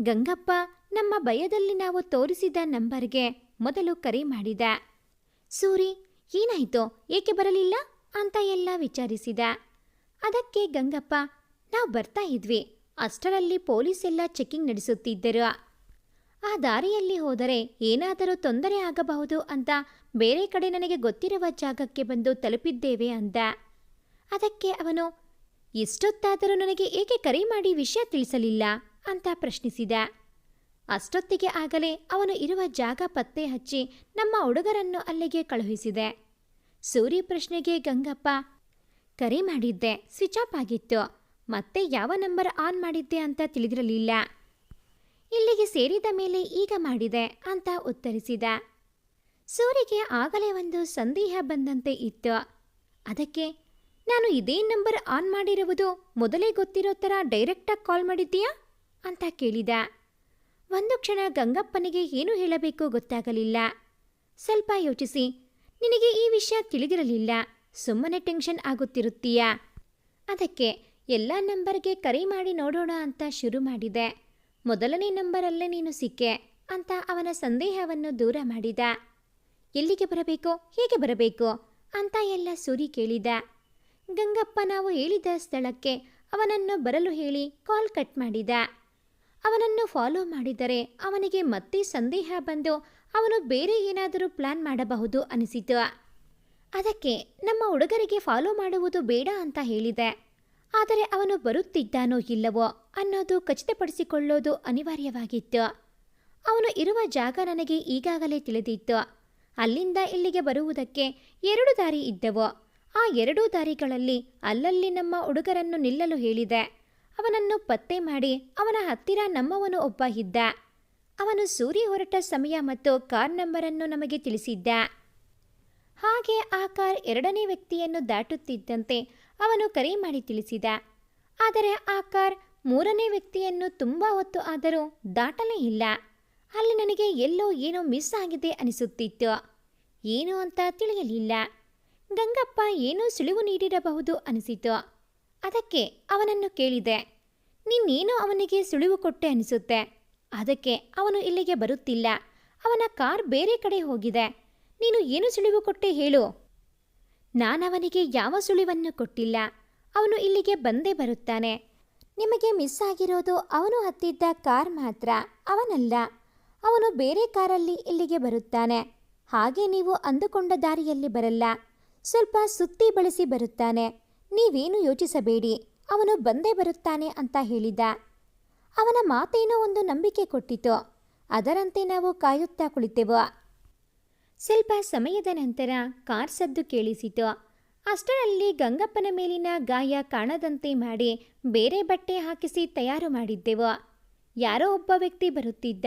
Speaker 1: ಗಂಗಪ್ಪ, ನಮ್ಮ ಭಯದಲ್ಲಿ ನಾವು ತೋರಿಸಿದ ನಂಬರ್ಗೆ ಮೊದಲು ಕರೆ ಮಾಡಿದ. ಸೂರಿ, ಏನಾಯ್ತು? ಏಕೆ ಬರಲಿಲ್ಲ? ಅಂತ ಎಲ್ಲ ವಿಚಾರಿಸಿದ. ಅದಕ್ಕೆ ಗಂಗಪ್ಪ, ನಾವು ಬರ್ತಾ ಇದ್ವಿ. ಅಷ್ಟರಲ್ಲಿ ಪೊಲೀಸ್ ಎಲ್ಲ ಚೆಕಿಂಗ್ ನಡೆಸುತ್ತಿದ್ದರು. ಆ ದಾರಿಯಲ್ಲಿ ಹೋದರೆ ಏನಾದರೂ ತೊಂದರೆ ಆಗಬಹುದು ಅಂತ ಬೇರೆ ಕಡೆ ನನಗೆ ಗೊತ್ತಿರುವ ಜಾಗಕ್ಕೆ ಬಂದು ತಲುಪಿದ್ದೇವೆ ಅಂದ. ಅದಕ್ಕೆ ಅವನು, ಇಷ್ಟೊತ್ತಾದರೂ ನನಗೆ ಏಕೆ ಕರೆ ಮಾಡಿ ವಿಷಯ ತಿಳಿಸಲಿಲ್ಲ? ಅಂತ ಪ್ರಶ್ನಿಸಿದ. ಅಷ್ಟೊತ್ತಿಗೆ ಆಗಲೇ ಅವನು ಇರುವ ಜಾಗ ಪತ್ತೆ ಹಚ್ಚಿ ನಮ್ಮ ಹುಡುಗರನ್ನು ಅಲ್ಲಿಗೆ ಕಳುಹಿಸಿದೆ. ಸೂರಿ ಪ್ರಶ್ನೆಗೆ ಗಂಗಪ್ಪ, ಕರೆ ಮಾಡಿದ್ದೆ, ಸ್ವಿಚ್ ಆಫ್ ಆಗಿತ್ತು. ಮತ್ತೆ ಯಾವ ನಂಬರ್ ಆನ್ ಮಾಡಿದ್ದೆ ಅಂತ ತಿಳಿದಿರಲಿಲ್ಲ. ಇಲ್ಲಿಗೆ ಸೇರಿದ ಮೇಲೆ ಈಗ ಮಾಡಿದೆ ಅಂತ ಉತ್ತರಿಸಿದ. ಸೂರಿಗೆ ಆಗಲೇ ಒಂದು ಸಂದೇಹ ಬಂದಂತೆ ಇತ್ತು. ಅದಕ್ಕೆ, ನಾನು ಇದೇ ನಂಬರ್ ಆನ್ ಮಾಡಿರುವುದು ಮೊದಲೇ ಗೊತ್ತಿರೋ ಥರ ಡೈರೆಕ್ಟಾಗಿ ಕಾಲ್ ಮಾಡಿದ್ದೀಯಾ? ಅಂತ ಕೇಳಿದ. ಒಂದು ಕ್ಷಣ ಗಂಗಪ್ಪನಿಗೆ ಏನು ಹೇಳಬೇಕು ಗೊತ್ತಾಗಲಿಲ್ಲ. ಸ್ವಲ್ಪ ಯೋಚಿಸಿ, ನಿನಗೆ ಈ ವಿಷಯ ತಿಳಿದಿರಲಿಲ್ಲ, ಸುಮ್ಮನೆ ಟೆನ್ಷನ್ ಆಗುತ್ತಿರುತ್ತೀಯಾ? ಅದಕ್ಕೆ ಎಲ್ಲ ನಂಬರ್ಗೆ ಕರೆ ಮಾಡಿ ನೋಡೋಣ ಅಂತ ಶುರು ಮಾಡಿದೆ. ಮೊದಲನೇ ನಂಬರಲ್ಲೇ ನೀನು ಸಿಕ್ಕೆ ಅಂತ ಅವನ ಸಂದೇಹವನ್ನು ದೂರ ಮಾಡಿದ. ಎಲ್ಲಿಗೆ ಬರಬೇಕು? ಹೇಗೆ ಬರಬೇಕು? ಅಂತ ಎಲ್ಲ ಸೂರಿ ಕೇಳಿದ. ಗಂಗಪ್ಪ ನಾವು ಹೇಳಿದ ಸ್ಥಳಕ್ಕೆ ಅವನನ್ನು ಬರಲು ಹೇಳಿ ಕಾಲ್ ಕಟ್ ಮಾಡಿದ. ಅವನನ್ನು ಫಾಲೋ ಮಾಡಿದರೆ ಅವನಿಗೆ ಮತ್ತೆ ಸಂದೇಹ ಬಂದು ಅವನು ಬೇರೆ ಏನಾದರೂ ಪ್ಲಾನ್ ಮಾಡಬಹುದು ಅನಿಸಿತು. ಅದಕ್ಕೆ ನಮ್ಮ ಹುಡುಗರಿಗೆ ಫಾಲೋ ಮಾಡುವುದು ಬೇಡ ಅಂತ ಹೇಳಿದೆ. ಆದರೆ ಅವನು ಬರುತ್ತಿದ್ದಾನೋ ಇಲ್ಲವೋ ಅನ್ನೋದು ಖಚಿತಪಡಿಸಿಕೊಳ್ಳೋದು ಅನಿವಾರ್ಯವಾಗಿತ್ತು. ಅವನು ಇರುವ ಜಾಗ ನನಗೆ ಈಗಾಗಲೇ ತಿಳಿದಿತ್ತು. ಅಲ್ಲಿಂದ ಇಲ್ಲಿಗೆ ಬರುವುದಕ್ಕೆ ಎರಡು ದಾರಿ ಇದ್ದವು. ಆ ಎರಡೂ ದಾರಿಗಳಲ್ಲಿ ಅಲ್ಲಲ್ಲಿ ನಮ್ಮ ಹುಡುಗರನ್ನು ನಿಲ್ಲಲು ಹೇಳಿದೆ. ಅವನನ್ನು ಪತ್ತೆ ಮಾಡಿ ಅವನ ಹತ್ತಿರ ನಮ್ಮವನು ಒಬ್ಬ ಇದ್ದ. ಅವನು ಸೂರಿ ಹೊರಟ ಸಮಯ ಮತ್ತು ಕಾರ್ ನಂಬರನ್ನು ನಮಗೆ ತಿಳಿಸಿದ್ದ. ಹಾಗೆ ಆ ಕಾರ್ ಎರಡನೇ ವ್ಯಕ್ತಿಯನ್ನು ದಾಟುತ್ತಿದ್ದಂತೆ ಅವನು ಕರೆ ಮಾಡಿ ತಿಳಿಸಿದ. ಆದರೆ ಆ ಕಾರ್ ಮೂರನೇ ವ್ಯಕ್ತಿಯನ್ನು ತುಂಬ ಹೊತ್ತು ಆದರೂ ದಾಟಲೇ ಇಲ್ಲ. ಅಲ್ಲಿ ನನಗೆ ಎಲ್ಲೋ ಏನೋ ಮಿಸ್ ಆಗಿದೆ ಅನಿಸುತ್ತಿತ್ತು. ಏನು ಅಂತ ತಿಳಿಯಲಿಲ್ಲ. ಗಂಗಪ್ಪ ಏನೋ ಸುಳಿವು ನೀಡಿರಬಹುದು ಅನಿಸಿತು. ಅದಕ್ಕೆ ಅವನನ್ನು ಕೇಳಿದೆ. ನಿನ್ನೇನೋ ಅವನಿಗೆ ಸುಳಿವು ಕೊಟ್ಟೆ ಅನಿಸುತ್ತೆ. ಅದಕ್ಕೆ ಅವನು ಇಲ್ಲಿಗೆ ಬರುತ್ತಿಲ್ಲ. ಅವನ ಕಾರ್ ಬೇರೆ ಕಡೆ ಹೋಗಿದೆ. ನೀನು ಏನು ಸುಳಿವು ಕೊಟ್ಟೆ ಹೇಳು. ನಾನವನಿಗೆ ಯಾವ ಸುಳಿವನ್ನು ಕೊಟ್ಟಿಲ್ಲ. ಅವನು ಇಲ್ಲಿಗೆ ಬಂದೇ ಬರುತ್ತಾನೆ. ನಿಮಗೆ ಮಿಸ್ ಆಗಿರೋದು ಅವನು ಹತ್ತಿದ್ದ ಕಾರ್ ಮಾತ್ರ, ಅವನಲ್ಲ. ಅವನು ಬೇರೆ ಕಾರಲ್ಲಿ ಇಲ್ಲಿಗೆ ಬರುತ್ತಾನೆ. ಹಾಗೆ ನೀವು ಅಂದುಕೊಂಡ ದಾರಿಯಲ್ಲಿ ಬರಲ್ಲ. ಸ್ವಲ್ಪ ಸುತ್ತಿ ಬಳಸಿ ಬರುತ್ತಾನೆ. ನೀವೇನು ಯೋಚಿಸಬೇಡಿ, ಅವನು ಬಂದೇ ಬರುತ್ತಾನೆ ಅಂತ ಹೇಳಿದ. ಅವನ ಮಾತೇನೋ ಒಂದು ನಂಬಿಕೆ ಕೊಟ್ಟಿತು. ಅದರಂತೆ ನಾವು ಕಾಯುತ್ತಾ ಕುಳಿತೆವು. ಸ್ವಲ್ಪ ಸಮಯದ ನಂತರ ಕಾರ್ ಸದ್ದು ಕೇಳಿಸಿತು. ಅಷ್ಟರಲ್ಲಿ ಗಂಗಪ್ಪನ ಮೇಲಿನ ಗಾಯ ಕಾಣದಂತೆ ಮಾಡಿ ಬೇರೆ ಬಟ್ಟೆ ಹಾಕಿಸಿ ತಯಾರು ಮಾಡಿದ್ದೆವು. ಯಾರೋ ಒಬ್ಬ ವ್ಯಕ್ತಿ ಬರುತ್ತಿದ್ದ.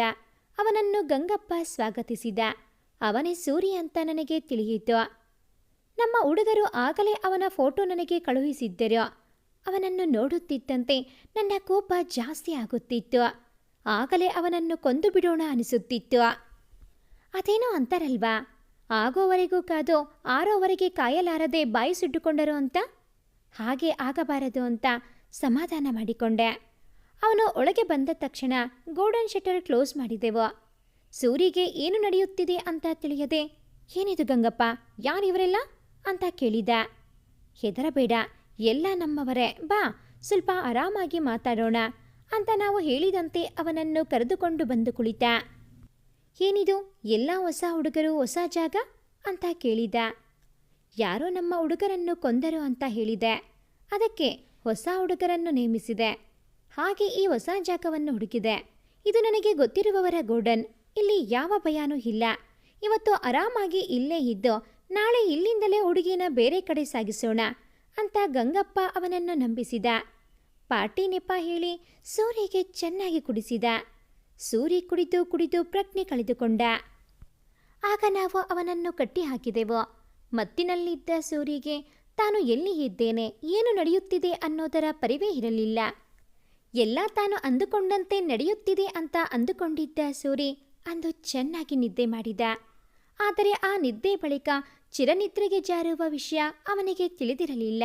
Speaker 1: ಅವನನ್ನು ಗಂಗಪ್ಪ ಸ್ವಾಗತಿಸಿದ. ಅವನೇ ಸೂರಿ ಅಂತ ನನಗೆ ತಿಳಿಯಿತು. ನಮ್ಮ ಹುಡುಗರು ಆಗಲೇ ಅವನ ಫೋಟೋ ನನಗೆ ಕಳುಹಿಸಿದ್ದರು. ಅವನನ್ನು ನೋಡುತ್ತಿದ್ದಂತೆ ನನ್ನ ಕೋಪ ಜಾಸ್ತಿ ಆಗುತ್ತಿತ್ತು. ಆಗಲೇ ಅವನನ್ನು ಕೊಂದು ಬಿಡೋಣ ಅನಿಸುತ್ತಿತ್ತು. ಅದೇನೋ ಅಂತಾರಲ್ವಾ? ಆಗೋವರೆಗೂ ಕಾದು ಆರೋವರೆಗೆ ಕಾಯಲಾರದೆ ಬಾಯಿ ಸುಟ್ಟುಕೊಂಡರು ಅಂತ? ಹಾಗೆ ಆಗಬಾರದು ಅಂತ ಸಮಾಧಾನ ಮಾಡಿಕೊಂಡೆ. ಅವನು ಒಳಗೆ ಬಂದ ತಕ್ಷಣ ಗೋಲ್ಡನ್ ಶಟರ್ ಕ್ಲೋಸ್ ಮಾಡಿದೆವು. ಸೂರಿಗೆ ಏನು ನಡೆಯುತ್ತಿದೆ ಅಂತ ತಿಳಿಯದೆ, ಏನಿದು ಗಂಗಪ್ಪ ಯಾರಿವರೆಲ್ಲ ಅಂತ ಕೇಳಿದ. ಹೆದರಬೇಡ, ಎಲ್ಲ ನಮ್ಮವರೇ, ಬಾ, ಸ್ವಲ್ಪ ಆರಾಮಾಗಿ ಮಾತಾಡೋಣ ಅಂತ ನಾವು ಹೇಳಿದಂತೆ ಅವನನ್ನು ಕರೆದುಕೊಂಡು ಬಂದು ಕುಳಿತ. ಏನಿದು? ಎಲ್ಲ ಹೊಸ ಹುಡುಗರು ಹೊಸ ಜಾಗ? ಅಂತ ಕೇಳಿದ. ಯಾರೋ ನಮ್ಮ ಹುಡುಗರನ್ನು ಕೊಂದರು ಅಂತ ಹೇಳಿದೆ. ಅದಕ್ಕೆ ಹೊಸ ಹುಡುಗರನ್ನು ನೇಮಿಸಿದೆ. ಹಾಗೆ ಈ ಹೊಸ ಜಾಗವನ್ನು ಹುಡುಕಿದೆ. ಇದು ನನಗೆ ಗೊತ್ತಿರುವವರ ಗೋಡನ್ ಇಲ್ಲಿ ಯಾವ ಭಯನೂ ಇಲ್ಲ. ಇವತ್ತು ಆರಾಮಾಗಿ ಇಲ್ಲೇ ಇದ್ದು ನಾಳೆ ಇಲ್ಲಿಂದಲೇ ಹುಡುಗಿನ ಬೇರೆ ಕಡೆ ಸಾಗಿಸೋಣ ಅಂತ ಗಂಗಪ್ಪ ಅವನನ್ನು ನಂಬಿಸಿದ. ಪಾರ್ಟಿ ನೆಪ ಹೇಳಿ ಸೂರ್ಯಗೆ ಚೆನ್ನಾಗಿ ಕುಡಿಸಿದ. ಸೂರಿ ಕುಡಿದು ಕುಡಿದು ಪ್ರಜ್ಞೆ ಕಳೆದುಕೊಂಡ. ಆಗ ನಾವು ಅವನನ್ನು ಕಟ್ಟಿಹಾಕಿದೆವು. ಮತ್ತಿನಲ್ಲಿದ್ದ ಸೂರಿಗೆ, ತಾನು ಎಲ್ಲಿ ಇದ್ದೇನೆ? ಏನು ನಡೆಯುತ್ತಿದೆ ಅನ್ನೋದರ ಪರಿವೇ ಇರಲಿಲ್ಲ. ಎಲ್ಲ ತಾನು ಅಂದುಕೊಂಡಂತೆ ನಡೆಯುತ್ತಿದೆ ಅಂತ ಅಂದುಕೊಂಡಿದ್ದ ಸೂರಿ ಅಂದು ಚೆನ್ನಾಗಿ ನಿದ್ದೆ ಮಾಡಿದ. ಆದರೆ ಆ ನಿದ್ದೆ ಬಳಿಕ ಚಿರನಿದ್ರೆಗೆ ಜಾರುವ ವಿಷಯ ಅವನಿಗೆ ತಿಳಿದಿರಲಿಲ್ಲ.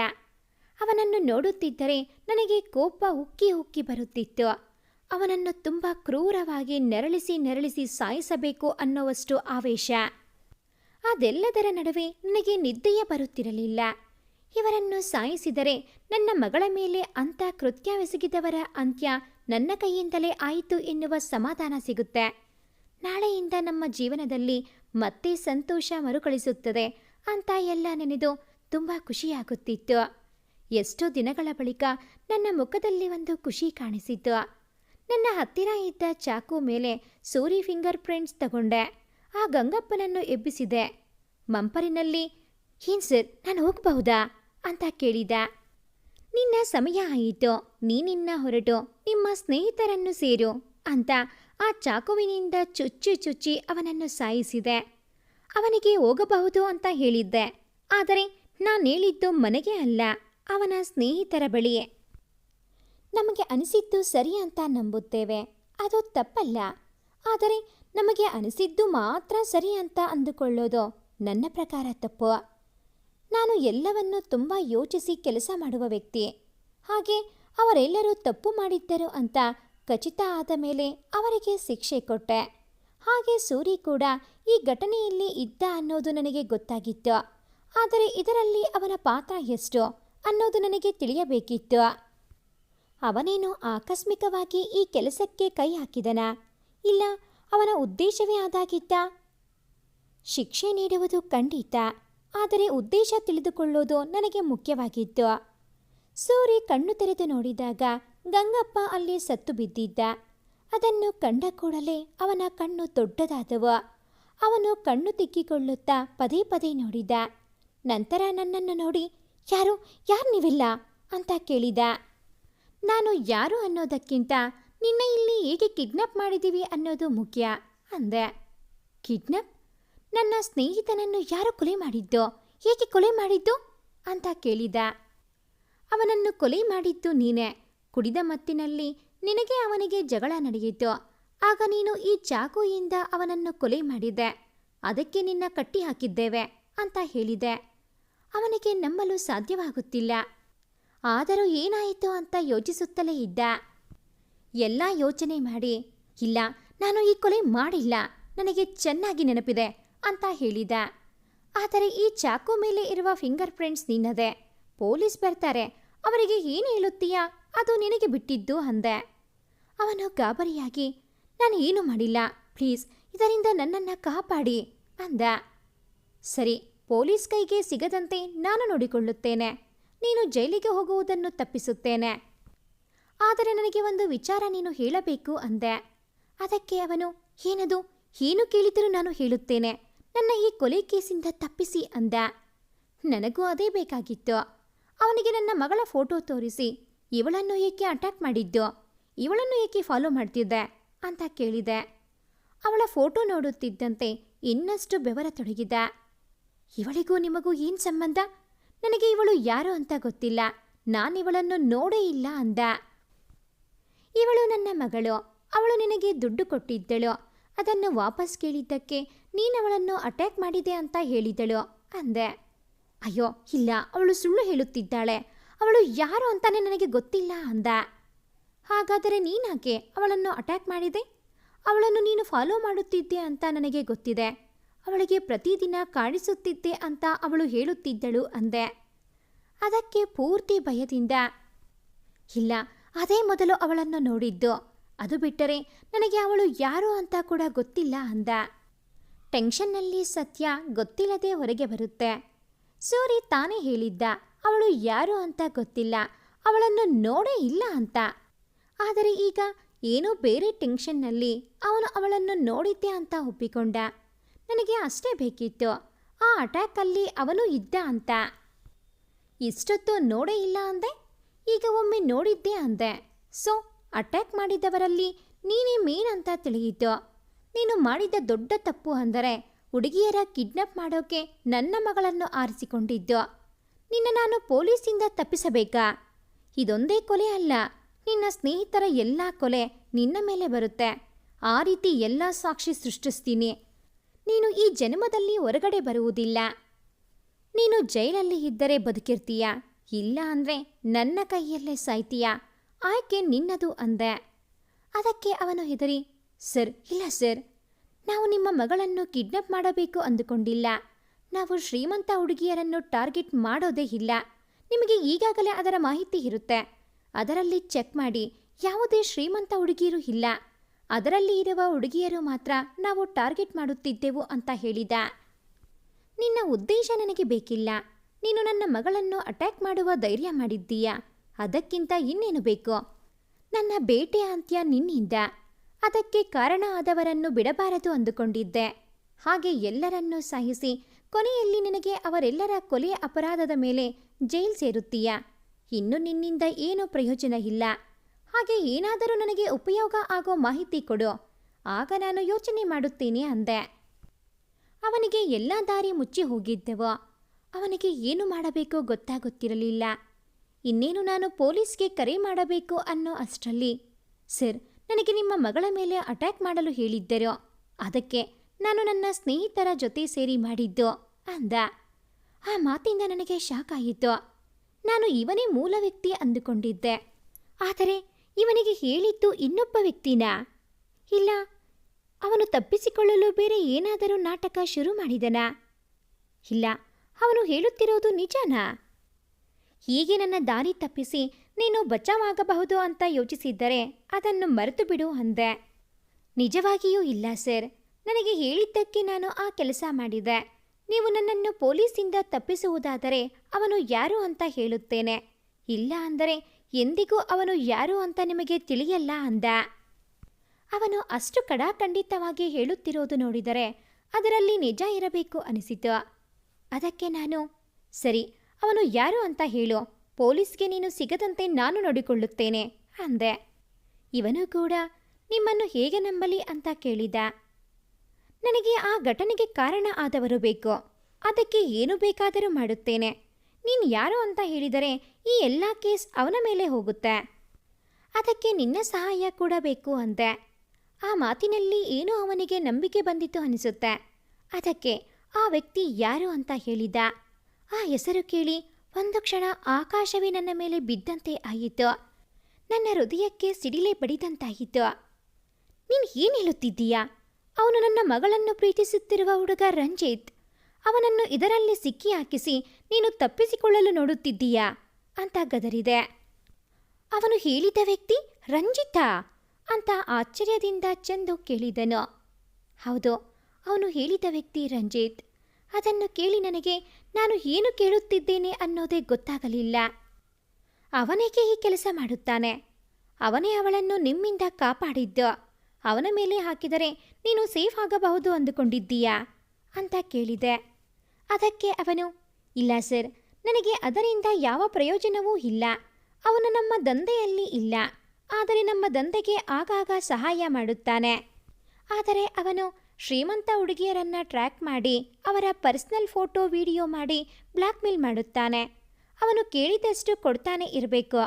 Speaker 1: ಅವನನ್ನು ನೋಡುತ್ತಿದ್ದರೆ ನನಗೆ ಕೋಪ ಉಕ್ಕಿ ಉಕ್ಕಿ ಬರುತ್ತಿತ್ತು. ಅವನನ್ನು ತುಂಬ ಕ್ರೂರವಾಗಿ ನೆರಳಿಸಿ ನೆರಳಿಸಿ ಸಾಯಿಸಬೇಕು ಅನ್ನೋವಷ್ಟು ಆವೇಶ. ಅದೆಲ್ಲದರ ನಡುವೆ ನನಗೆ ನಿದ್ದೆಯೇ ಬರುತ್ತಿರಲಿಲ್ಲ. ಇವರನ್ನು ಸಾಯಿಸಿದರೆ ನನ್ನ ಮಗಳ ಮೇಲೆ ಅಂಥ ಕೃತ್ಯವೆಸಗಿದವರ ಅಂತ್ಯ ನನ್ನ ಕೈಯಿಂದಲೇ ಆಯಿತು ಎನ್ನುವ ಸಮಾಧಾನ ಸಿಗುತ್ತೆ. ನಾಳೆಯಿಂದ ನಮ್ಮ ಜೀವನದಲ್ಲಿ ಮತ್ತೆ ಸಂತೋಷ ಮರುಕಳಿಸುತ್ತದೆ ಅಂತ ಎಲ್ಲ ನೆನೆದು ತುಂಬ ಖುಷಿಯಾಗುತ್ತಿತ್ತು. ಎಷ್ಟೋ ದಿನಗಳ ಬಳಿಕ ನನ್ನ ಮುಖದಲ್ಲಿ ಒಂದು ಖುಷಿ ಕಾಣಿಸಿತು ನನ್ನ ಹತ್ತಿರ ಇದ್ದ ಚಾಕು ಮೇಲೆ ಸೂರಿ ಫಿಂಗರ್ ಪ್ರಿಂಟ್ಸ್ ತಗೊಂಡೆ. ಆ ಗಂಗಪ್ಪನನ್ನು ಎಬ್ಬಿಸಿದೆ. ಮಂಪರಿನಲ್ಲಿ ಏನ್ ಸರ್, ನಾನು ಹೋಗಬಹುದಾ? ಅಂತ ಕೇಳಿದ. ನಿನ್ನ ಸಮಯ ಆಯಿತು, ನೀನಿನ್ನ ಹೊರಟು, ನಿಮ್ಮ ಸ್ನೇಹಿತರನ್ನು ಸೇರು ಅಂತ ಆ ಚಾಕುವಿನಿಂದ ಚುಚ್ಚಿ ಚುಚ್ಚಿ ಅವನನ್ನು ಸಾಯಿಸಿದೆ. ಅವನಿಗೆ ಹೋಗಬಹುದು ಅಂತ ಹೇಳಿದ್ದೆ, ಆದರೆ ನಾನು ಹೇಳಿದ್ದು ಮನೆಗೆ ಅಲ್ಲ, ಅವನ ಸ್ನೇಹಿತರ ಬಳಿಯೇ ನಮಗೆ ಅನಿಸಿದ್ದು ಸರಿ ಅಂತ ನಂಬುತ್ತೇವೆ. ಅದು ತಪ್ಪಲ್ಲ. ಆದರೆ ನಮಗೆ ಅನಿಸಿದ್ದು ಮಾತ್ರ ಸರಿ ಅಂತ ಅಂದುಕೊಳ್ಳೋದು ನನ್ನ ಪ್ರಕಾರ ತಪ್ಪು. ನಾನು ಎಲ್ಲವನ್ನು ತುಂಬ ಯೋಚಿಸಿ ಕೆಲಸ ಮಾಡುವ ವ್ಯಕ್ತಿ. ಹಾಗೆ ಅವರೆಲ್ಲರೂ ತಪ್ಪು ಮಾಡಿದ್ದರು ಅಂತ ಖಚಿತ ಆದ ಮೇಲೆ ಅವರಿಗೆ ಶಿಕ್ಷೆ ಕೊಟ್ಟೆ. ಹಾಗೆ ಸೂರಿ ಕೂಡ ಈ ಘಟನೆಯಲ್ಲಿ ಇದ್ದ ಅನ್ನೋದು ನನಗೆ ಗೊತ್ತಾಗಿತ್ತು. ಆದರೆ ಇದರಲ್ಲಿ ಅವನ ಪಾತ್ರ ಎಷ್ಟು ಅನ್ನೋದು ನನಗೆ ತಿಳಿಯಬೇಕಿತ್ತು. ಅವನೇನು ಆಕಸ್ಮಿಕವಾಗಿ ಈ ಕೆಲಸಕ್ಕೆ ಕೈ ಹಾಕಿದನ? ಇಲ್ಲ, ಅವನ ಉದ್ದೇಶವೇ ಆದಾಗಿದ್ದ ಶಿಕ್ಷೆ ನೀಡುವುದು ಖಂಡಿತ, ಆದರೆ ಉದ್ದೇಶ ತಿಳಿದುಕೊಳ್ಳೋದು ನನಗೆ ಮುಖ್ಯವಾಗಿತ್ತು. ಸೂರಿ ಕಣ್ಣು ತೆರೆದು ನೋಡಿದಾಗ ಗಂಗಪ್ಪ ಅಲ್ಲಿ ಸತ್ತು ಬಿದ್ದಿದ್ದ. ಅದನ್ನು ಕಂಡ ಕೂಡಲೇ ಅವನ ಕಣ್ಣು ದೊಡ್ಡದಾದವು. ಅವನು ಕಣ್ಣು ತಿಕ್ಕಿಕೊಳ್ಳುತ್ತಾ ಪದೇ ಪದೇ ನೋಡಿದ. ನಂತರ ನನ್ನನ್ನು ನೋಡಿ, ಯಾರು? ಯಾರು ನೀವಿಲ್ಲ? ಅಂತ ಕೇಳಿದ. ನಾನು ಯಾರು ಅನ್ನೋದಕ್ಕಿಂತ ನಿನ್ನ ಇಲ್ಲಿ ಹೇಗೆ ಕಿಡ್ನಾಪ್ ಮಾಡಿದ್ದೀವಿ ಅನ್ನೋದು ಮುಖ್ಯ, ಅಂದೆ. ಕಿಡ್ನಾಪ್? ನನ್ನ ಸ್ನೇಹಿತನನ್ನು ಯಾರು ಕೊಲೆ ಮಾಡಿದ್ದು? ಏಕೆ ಕೊಲೆ ಮಾಡಿದ್ದು? ಅಂತ ಕೇಳಿದ. ಅವನನ್ನು ಕೊಲೆ ಮಾಡಿದ್ದು ನೀನೇ. ಕುಡಿದ ಮತ್ತಿನಲ್ಲಿ ನಿನಗೆ ಅವನಿಗೆ ಜಗಳ ನಡೆಯಿತು. ಆಗ ನೀನು ಈ ಚಾಕುಯಿಂದ ಅವನನ್ನು ಕೊಲೆ ಮಾಡಿದೆ. ಅದಕ್ಕೆ ನಿನ್ನ ಕಟ್ಟಿ ಹಾಕಿದ್ದೇವೆ ಅಂತ ಹೇಳಿದೆ. ಅವನಿಗೆ ನಂಬಲು ಸಾಧ್ಯವಾಗುತ್ತಿಲ್ಲ. ಆದರೂ ಏನಾಯಿತು ಅಂತ ಯೋಚಿಸುತ್ತಲೇ ಇದ್ದ. ಎಲ್ಲ ಯೋಚನೆ ಮಾಡಿ, ಇಲ್ಲ, ನಾನು ಈ ಕೊಲೆ ಮಾಡಿಲ್ಲ, ನನಗೆ ಚೆನ್ನಾಗಿ ನೆನಪಿದೆ ಅಂತ ಹೇಳಿದ. ಆದರೆ ಈ ಚಾಕು ಮೇಲೆ ಇರುವ ಫಿಂಗರ್ ಪ್ರಿಂಟ್ಸ್ ನಿನ್ನದೆ. ಪೊಲೀಸ್ ಬರ್ತಾರೆ, ಅವರಿಗೆ ಏನು ಹೇಳುತ್ತೀಯಾ? ಅದು ನಿನಗೆ ಬಿಟ್ಟಿದ್ದು ಅಂದೆ. ಅವನು ಗಾಬರಿಯಾಗಿ, ನಾನು ಏನು ಮಾಡಿಲ್ಲ, ಪ್ಲೀಸ್, ಇದರಿಂದ ನನ್ನನ್ನು ಕಾಪಾಡಿ ಅಂದ. ಸರಿ, ಪೊಲೀಸ್ ಕೈಗೆ ಸಿಗದಂತೆ ನಾನು ನೋಡಿಕೊಳ್ಳುತ್ತೇನೆ. ನೀನು ಜೈಲಿಗೆ ಹೋಗುವುದನ್ನು ತಪ್ಪಿಸುತ್ತೇನೆ. ಆದರೆ ನನಗೆ ಒಂದು ವಿಚಾರ ನೀನು ಹೇಳಬೇಕು ಅಂದೆ. ಅದಕ್ಕೆ ಅವನು, ಏನದು? ಏನು ಕೇಳಿದರೂ ನಾನು ಹೇಳುತ್ತೇನೆ. ನನ್ನ ಈ ಕೊಲೆ ಕೇಸಿಂದ ತಪ್ಪಿಸಿ ಅಂದ. ನನಗೂ ಅದೇ ಬೇಕಾಗಿತ್ತು. ಅವನಿಗೆ ನನ್ನ ಮಗಳ ಫೋಟೋ ತೋರಿಸಿ. ಇವಳನ್ನು ಏಕೆ ಅಟ್ಯಾಕ್ ಮಾಡಿದ್ದು? ಇವಳನ್ನು ಏಕೆ ಫಾಲೋ ಮಾಡ್ತಿದ್ದೆ? ಅಂತ ಕೇಳಿದೆ. ಅವಳ ಫೋಟೋ ನೋಡುತ್ತಿದ್ದಂತೆ ಇನ್ನಷ್ಟು ಬೆವರ ತೊಡಗಿದ. ಇವಳಿಗೂ ನಿಮಗೂ ಏನು ಸಂಬಂಧ? ನನಗೆ ಇವಳು ಯಾರು ಅಂತ ಗೊತ್ತಿಲ್ಲ. ನಾನಿವಳನ್ನು ನೋಡೇ ಇಲ್ಲ ಅಂದ. ಇವಳು ನನ್ನ ಮಗಳು. ಅವಳು ನಿನಗೆ ದುಡ್ಡು ಕೊಟ್ಟಿದ್ದಳು. ಅದನ್ನು ವಾಪಸ್ ಕೇಳಿದ್ದಕ್ಕೆ ನೀನವಳನ್ನು ಅಟ್ಯಾಕ್ ಮಾಡಿದೆ ಅಂತ ಹೇಳಿದಳು ಅಂದೆ. ಅಯ್ಯೋ, ಇಲ್ಲ, ಅವಳು ಸುಳ್ಳು ಹೇಳುತ್ತಿದ್ದಾಳೆ. ಅವಳು ಯಾರು ಅಂತಾನೆ ನನಗೆ ಗೊತ್ತಿಲ್ಲ ಅಂದ. ಹಾಗಾದರೆ ನೀನಾಕೆ ಅವಳನ್ನು ಅಟ್ಯಾಕ್ ಮಾಡಿದೆ? ಅವಳನ್ನು ನೀನು ಫಾಲೋ ಮಾಡುತ್ತಿದ್ದೆ ಅಂತ ನನಗೆ ಗೊತ್ತಿದೆ. ಅವಳಿಗೆ ಪ್ರತಿದಿನ ಕಾಣಿಸುತ್ತಿದ್ದೆ ಅಂತ ಅವಳು ಹೇಳುತ್ತಿದ್ದಳು ಅಂದೆ. ಅದಕ್ಕೆ ಪೂರ್ತಿ ಭಯದಿಂದ. ಇಲ್ಲ, ಅದೇ ಮೊದಲು ಅವಳನ್ನು ನೋಡಿದ್ದು. ಅದು ಬಿಟ್ಟರೆ ನನಗೆ ಅವಳು ಯಾರು ಅಂತ ಕೂಡ ಗೊತ್ತಿಲ್ಲ ಅಂದ. ಟೆನ್ಷನ್ನಲ್ಲಿ ಸತ್ಯ ಗೊತ್ತಿಲ್ಲದೆ ಹೊರಗೆ ಬರುತ್ತೆ. ಸೂರಿ ತಾನೇ ಹೇಳಿದ್ದ, ಅವಳು ಯಾರು ಅಂತ ಗೊತ್ತಿಲ್ಲ, ಅವಳನ್ನು ನೋಡೇ ಇಲ್ಲ ಅಂತ. ಆದರೆ ಈಗ ಏನೋ ಬೇರೆ ಟೆನ್ಷನ್ನಲ್ಲಿ ಅವನು ಅವಳನ್ನು ನೋಡಿದ್ದೆ ಅಂತ ಒಪ್ಪಿಕೊಂಡ. ನನಗೆ ಅಷ್ಟೇ ಬೇಕಿತ್ತು. ಆ ಅಟ್ಯಾಕಲ್ಲಿ ಅವನು ಇದ್ದ ಅಂತ. ಇಷ್ಟೊತ್ತು ನೋಡೇ ಇಲ್ಲ ಅಂದೆ. ಈಗ ಒಮ್ಮೆ ನೋಡಿದ್ದೆ ಅಂದೆ. ಸೊ, ಅಟ್ಯಾಕ್ ಮಾಡಿದವರಲ್ಲಿ ನೀನೇ ಮೇನ್ ಅಂತ ತಿಳಿಯಿತು. ನೀನು ಮಾಡಿದ ದೊಡ್ಡ ತಪ್ಪು ಅಂದರೆ ಹುಡುಗಿಯರ ಕಿಡ್ನಾಪ್ ಮಾಡೋಕೆ ನನ್ನ ಮಗಳನ್ನು ಆರಿಸಿಕೊಂಡಿದ್ದು. ನಿನ್ನ ನಾನು ಪೊಲೀಸಿಂದ ತಪ್ಪಿಸಬೇಕಾ? ಇದೊಂದೇ ಕೊಲೆ ಅಲ್ಲ. ನಿನ್ನ ಸ್ನೇಹಿತರ ಎಲ್ಲ ಕೊಲೆ ನಿನ್ನ ಮೇಲೆ ಬರುತ್ತೆ. ಆ ರೀತಿ ಎಲ್ಲ ಸಾಕ್ಷಿ ಸೃಷ್ಟಿಸ್ತೀನಿ. ನೀನು ಈ ಜನ್ಮದಲ್ಲಿ ಹೊರಗಡೆ ಬರುವುದಿಲ್ಲ. ನೀನು ಜೈಲಲ್ಲಿ ಇದ್ದರೆ ಬದುಕಿರ್ತೀಯ. ಇಲ್ಲ ಅಂದರೆ ನನ್ನ ಕೈಯಲ್ಲೇ ಸಾಯ್ತೀಯ. ಆಯ್ಕೆ ನಿನ್ನದು ಅಂದೆ. ಅದಕ್ಕೆ ಅವನು ಹೆದರಿ, ಸರ್, ಇಲ್ಲ ಸರ್. ನಾವು ನಿಮ್ಮ ಮಗಳನ್ನು ಕಿಡ್ನಾಪ್ ಮಾಡಬೇಕು ಅಂದುಕೊಂಡಿಲ್ಲ. ನಾವು ಶ್ರೀಮಂತ ಹುಡುಗಿಯರನ್ನು ಟಾರ್ಗೆಟ್ ಮಾಡೋದೇ ಇಲ್ಲ. ನಿಮಗೆ ಈಗಾಗಲೇ ಅದರ ಮಾಹಿತಿ ಇರುತ್ತೆ. ಅದರಲ್ಲಿ ಚೆಕ್ ಮಾಡಿ, ಯಾವುದೇ ಶ್ರೀಮಂತ ಹುಡುಗಿಯರು ಇಲ್ಲ. ಅದರಲ್ಲಿ ಇರುವ ಹುಡುಗಿಯರು ಮಾತ್ರ ನಾವು ಟಾರ್ಗೆಟ್ ಮಾಡುತ್ತಿದ್ದೆವು ಅಂತ ಹೇಳಿದ. ನಿನ್ನ ಉದ್ದೇಶ ನನಗೆ ಬೇಕಿಲ್ಲ. ನೀನು ನನ್ನ ಮಗಳನ್ನು ಅಟ್ಯಾಕ್ ಮಾಡುವ ಧೈರ್ಯ ಮಾಡಿದ್ದೀಯಾ. ಅದಕ್ಕಿಂತ ಇನ್ನೇನು ಬೇಕು? ನನ್ನ ಬೇಟೆ ಅಂತ್ಯ ನಿನ್ನಿಂದ. ಅದಕ್ಕೆ ಕಾರಣ ಆದವರನ್ನು ಬಿಡಬಾರದು ಅಂದುಕೊಂಡಿದ್ದೆ. ಹಾಗೆ ಎಲ್ಲರನ್ನೂ ಸಹಿಸಿ ಕೊನೆಯಲ್ಲಿ ನಿನಗೆ ಅವರೆಲ್ಲರ ಕೊಲೆಯ ಅಪರಾಧದ ಮೇಲೆ ಜೈಲ್ ಸೇರುತ್ತೀಯ. ಇನ್ನು ನಿನ್ನಿಂದ ಏನೂ ಪ್ರಯೋಜನ ಇಲ್ಲ ಹಾಗೆ ಏನಾದರೂ ನನಗೆ ಉಪಯೋಗ ಆಗೋ ಮಾಹಿತಿ ಕೊಡು. ಆಗ ನಾನು ಯೋಚನೆ ಮಾಡುತ್ತೇನೆ ಅಂದೆ. ಅವನಿಗೆ ಎಲ್ಲ ದಾರಿ ಮುಚ್ಚಿ ಹೋಗಿದ್ದೆವು. ಅವನಿಗೆ ಏನು ಮಾಡಬೇಕೋ ಗೊತ್ತಾಗುತ್ತಿರಲಿಲ್ಲ. ಇನ್ನೇನು ನಾನು ಪೊಲೀಸ್ಗೆ ಕರೆ ಮಾಡಬೇಕು ಅನ್ನೋ ಅಷ್ಟರಲ್ಲಿ, ಸರ್, ನನಗೆ ನಿಮ್ಮ ಮಗಳ ಮೇಲೆ ಅಟ್ಯಾಕ್ ಮಾಡಲು ಹೇಳಿದ್ದರು. ಅದಕ್ಕೆ ನಾನು ನನ್ನ ಸ್ನೇಹಿತರ ಜೊತೆ ಸೇರಿ ಮಾಡಿದ್ದು, ಅಂದ. ಆ ಮಾತಿಂದ ನನಗೆ ಶಾಕ್ ಆಯಿತು ನಾನು ಇವನೇ ಮೂಲ ವ್ಯಕ್ತಿ ಅಂದುಕೊಂಡಿದ್ದೆ. ಆದರೆ ಇವನಿಗೆ ಹೇಳಿದ್ದು ಇನ್ನೊಬ್ಬ ವ್ಯಕ್ತಿನಾ? ಇಲ್ಲ, ಅವನು ತಪ್ಪಿಸಿಕೊಳ್ಳಲು ಬೇರೆ ಏನಾದರೂ ನಾಟಕ ಶುರು ಮಾಡಿದನಾ? ಇಲ್ಲ, ಅವನು ಹೇಳುತ್ತಿರೋದು ನಿಜನಾ? ಹೀಗೆ ನನ್ನ ದಾರಿ ತಪ್ಪಿಸಿ ನೀನು ಬಚಾವಾಗಬಹುದು ಅಂತ ಯೋಚಿಸಿದ್ದರೆ ಅದನ್ನು ಮರೆತು ಬಿಡು ಅಂದೆ. ನಿಜವಾಗಿಯೂ ಇಲ್ಲ ಸರ್, ನನಗೆ ಹೇಳಿದ್ದಕ್ಕೆ ನಾನು ಆ ಕೆಲಸ ಮಾಡಿದೆ. ನೀವು ನನ್ನನ್ನು ಪೊಲೀಸಿಂದ ತಪ್ಪಿಸುವುದಾದರೆ ಅವನು ಯಾರು ಅಂತ ಹೇಳುತ್ತೇನೆ. ಇಲ್ಲ ಅಂದರೆ ಎಂದಿಗೂ ಅವನು ಯಾರು ಅಂತ ನಿಮಗೆ ತಿಳಿಯಲ್ಲ ಅಂದ. ಅವನು ಅಷ್ಟು ಕಡಾಖಂಡಿತವಾಗಿ ಹೇಳುತ್ತಿರೋದು ನೋಡಿದರೆ ಅದರಲ್ಲಿ ನಿಜ ಇರಬೇಕು ಅನಿಸಿತು. ಅದಕ್ಕೆ ನಾನು, ಸರಿ, ಅವನು ಯಾರು ಅಂತ ಹೇಳು. ಪೊಲೀಸ್ಗೆ ನೀನು ಸಿಗದಂತೆ ನಾನು ನೋಡಿಕೊಳ್ಳುತ್ತೇನೆ, ಅಂದೆ. ಇವನು ಕೂಡ, ನಿಮ್ಮನ್ನು ಹೇಗೆ ನಂಬಲಿ ಅಂತ ಕೇಳಿದ. ನನಗೆ ಆ ಘಟನೆಗೆ ಕಾರಣ ಆದವರು ಬೇಕು. ಅದಕ್ಕೆ ಏನು ಬೇಕಾದರೂ ಮಾಡುತ್ತೇನೆ. ನೀನು ಯಾರು ಅಂತ ಹೇಳಿದರೆ ಈ ಎಲ್ಲ ಕೇಸ್ ಅವನ ಮೇಲೆ ಹೋಗುತ್ತೆ. ಅದಕ್ಕೆ ನಿನ್ನ ಸಹಾಯ ಕೂಡ ಬೇಕು ಅಂದೆ. ಆ ಮಾತಿನಲ್ಲಿ ಏನೋ ಅವನಿಗೆ ನಂಬಿಕೆ ಬಂದಿತ್ತು ಅನಿಸುತ್ತೆ. ಅದಕ್ಕೆ ಆ ವ್ಯಕ್ತಿ ಯಾರು ಅಂತ ಹೇಳಿದ. ಆ ಹೆಸರು ಕೇಳಿ ಒಂದು ಕ್ಷಣ ಆಕಾಶವೇ ನನ್ನ ಮೇಲೆ ಬಿದ್ದಂತೆ ಆಯಿತು. ನನ್ನ ಹೃದಯಕ್ಕೆ ಸಿಡಿಲೇ ಬಡಿದಂತಾಯಿತು. ನೀನು ಏನು ಹೇಳುತ್ತಿದ್ದೀಯಾ? ಅವನು ನನ್ನ ಮಗಳನ್ನು ಪ್ರೀತಿಸುತ್ತಿರುವ ಹುಡುಗ ರಂಜಿತ್. ಅವನನ್ನು ಇದರಲ್ಲಿ ಸಿಕ್ಕಿ ಹಾಕಿಸಿ ನೀನು ತಪ್ಪಿಸಿಕೊಳ್ಳಲು ನೋಡುತ್ತಿದ್ದೀಯಾ? ಅಂತ ಗದರಿದೆ. ಅವನು ಹೇಳಿದ ವ್ಯಕ್ತಿ, ರಂಜಿತಾ ಅಂತ ಆಶ್ಚರ್ಯದಿಂದ ಚಂದು ಕೇಳಿದನು. ಹೌದು, ಅವನು ಹೇಳಿದ ವ್ಯಕ್ತಿ ರಂಜಿತ್. ಅದನ್ನು ಕೇಳಿ ನನಗೆ ನಾನು ಏನು ಕೇಳುತ್ತಿದ್ದೇನೆ ಅನ್ನೋದೇ ಗೊತ್ತಾಗಲಿಲ್ಲ. ಅವನೇಕೆ ಈ ಕೆಲಸ ಮಾಡುತ್ತಾನೆ? ಅವನೇ ಅವಳನ್ನು ನಿಮ್ಮಿಂದ ಕಾಪಾಡಿದ್ದು. ಅವನ ಮೇಲೆ ಹಾಕಿದರೆ ನೀನು ಸೇಫ್ ಆಗಬಹುದು ಅಂದುಕೊಂಡಿದ್ದೀಯಾ? ಅಂತ ಕೇಳಿದೆ. ಅದಕ್ಕೆ ಅವನು ಇಲ್ಲ ಸರ್, ನನಗೆ ಅದರಿಂದ ಯಾವ ಪ್ರಯೋಜನವೂ ಇಲ್ಲ. ಅವನು ನಮ್ಮ ದಂಧೆಯಲ್ಲಿ ಇಲ್ಲ. ಆದರೆ ನಮ್ಮ ದಂಧೆಗೆ ಆಗಾಗ ಸಹಾಯ ಮಾಡುತ್ತಾನೆ. ಆದರೆ ಅವನು ಶ್ರೀಮಂತ ಹುಡುಗಿಯರನ್ನ ಟ್ರ್ಯಾಕ್ ಮಾಡಿ, ಅವರ ಪರ್ಸನಲ್ ಫೋಟೋ, ವಿಡಿಯೋ ಮಾಡಿ ಬ್ಲ್ಯಾಕ್ ಮೇಲ್ ಮಾಡುತ್ತಾನೆ. ಅವನು ಕೇಳಿದಷ್ಟು ಕೊಡ್ತಾನೆ ಇರಬೇಕು.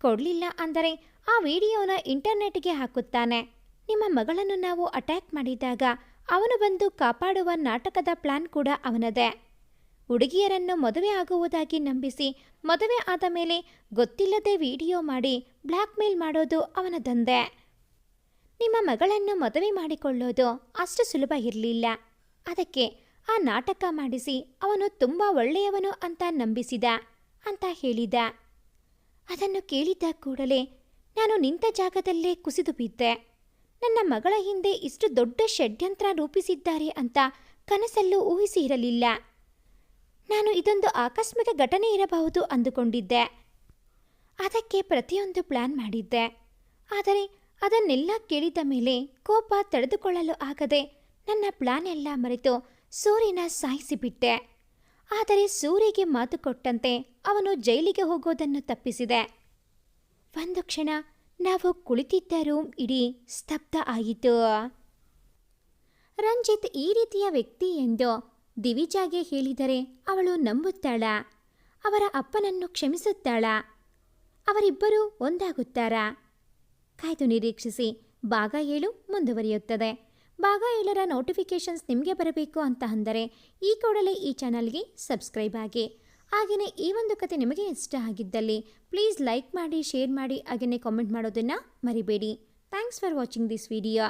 Speaker 1: ಕೊಡಲಿಲ್ಲ ಅಂದರೆ ಆ ವಿಡಿಯೋನ ಇಂಟರ್ನೆಟ್ಗೆ ಹಾಕುತ್ತಾನೆ. ನಿಮ್ಮ ಮಗಳನ್ನು ನಾವು ಅಟ್ಯಾಕ್ ಮಾಡಿದಾಗ ಅವನು ಬಂದು ಕಾಪಾಡುವ ನಾಟಕದ ಪ್ಲಾನ್ ಕೂಡ ಅವನದೇ. ಹುಡುಗಿಯರನ್ನು ಮದುವೆ ಆಗುವುದಾಗಿ ನಂಬಿಸಿ ಮದುವೆ ಆದ ಮೇಲೆ ಗೊತ್ತಿಲ್ಲದೆ ವಿಡಿಯೋ ಮಾಡಿ ಬ್ಲ್ಯಾಕ್ ಮೇಲ್ ಮಾಡೋದು ಅವನ ದಂಧೆ. ನಿಮ್ಮ ಮಗಳನ್ನು ಮದುವೆ ಮಾಡಿಕೊಳ್ಳೋದು ಅಷ್ಟು ಸುಲಭ ಇರಲಿಲ್ಲ. ಅದಕ್ಕೆ ಆ ನಾಟಕ ಮಾಡಿಸಿ ಅವನು ತುಂಬ ಒಳ್ಳೆಯವನು ಅಂತ ನಂಬಿಸಿದ ಅಂತ ಹೇಳಿದ. ಅದನ್ನು ಕೇಳಿದ ಕೂಡಲೇ ನಾನು ನಿಂತ ಜಾಗದಲ್ಲೇ ಕುಸಿದು ಬಿದ್ದೆ. ನನ್ನ ಮಗಳ ಹಿಂದೆ ಇಷ್ಟು ದೊಡ್ಡ ಷಡ್ಯಂತ್ರ ರೂಪಿಸಿದ್ದಾರೆ ಅಂತ ಕನಸಲ್ಲೂ ಊಹಿಸಿ ಇರಲಿಲ್ಲ. ನಾನು ಇದೊಂದು ಆಕಸ್ಮಿಕ ಘಟನೆ ಇರಬಹುದು ಅಂದುಕೊಂಡಿದ್ದೆ. ಅದಕ್ಕೆ ಪ್ರತಿಯೊಂದು ಪ್ಲಾನ್ ಮಾಡಿದ್ದೆ. ಆದರೆ ಅದನ್ನೆಲ್ಲ ಕೇಳಿದ ಮೇಲೆ ಕೋಪ ತಡೆದುಕೊಳ್ಳಲು ಆಗದೆ ನನ್ನ ಪ್ಲಾನ್ ಎಲ್ಲ ಮರೆತು ಸೂರ್ಯನ ಸಾಯಿಸಿಬಿಟ್ಟೆ ಆದರೆ ಸೂರ್ಯಗೆ ಮಾತು ಕೊಟ್ಟಂತೆ ಅವನು ಜೈಲಿಗೆ ಹೋಗೋದನ್ನು ತಪ್ಪಿಸಿದೆ. ಒಂದು ಕ್ಷಣ ನಾವು ಕುಳಿತಿದ್ದ ರೂಮ್ ಇಡೀ ಸ್ತಬ್ಧ ಆಯಿತು ರಂಜಿತ್ ಈ ರೀತಿಯ ವ್ಯಕ್ತಿ ಎಂದು ದಿವಿಜಾಗೆ ಹೇಳಿದರೆ ಅವಳು ನಂಬುತ್ತಾಳಾ, ಅವರ ಅಪ್ಪನನ್ನು ಕ್ಷಮಿಸುತ್ತಾಳ, ಅವರಿಬ್ಬರೂ ಒಂದಾಗುತ್ತಾರಾ? ಕಾಯ್ದು ನಿರೀಕ್ಷಿಸಿ ಭಾಗ ಏಳು ಮುಂದುವರಿಯುತ್ತದೆ. ಭಾಗ ಏಳರ ನೋಟಿಫಿಕೇಷನ್ಸ್ ನಿಮಗೆ ಬರಬೇಕು ಅಂತ ಅಂದರೆ ಈ ಕೂಡಲೇ ಈ ಚಾನಲ್ಗೆ ಸಬ್ಸ್ಕ್ರೈಬ್ ಆಗಿ. ಹಾಗೆಯೇ ಈ ಒಂದು ಕತೆ ನಿಮಗೆ ಇಷ್ಟ ಆಗಿದ್ದಲ್ಲಿ ಪ್ಲೀಸ್ ಲೈಕ್ ಮಾಡಿ ಶೇರ್ ಮಾಡಿ, ಹಾಗೆಯೇ ಕಾಮೆಂಟ್ ಮಾಡೋದನ್ನು ಮರಿಬೇಡಿ. Thanks for watching this video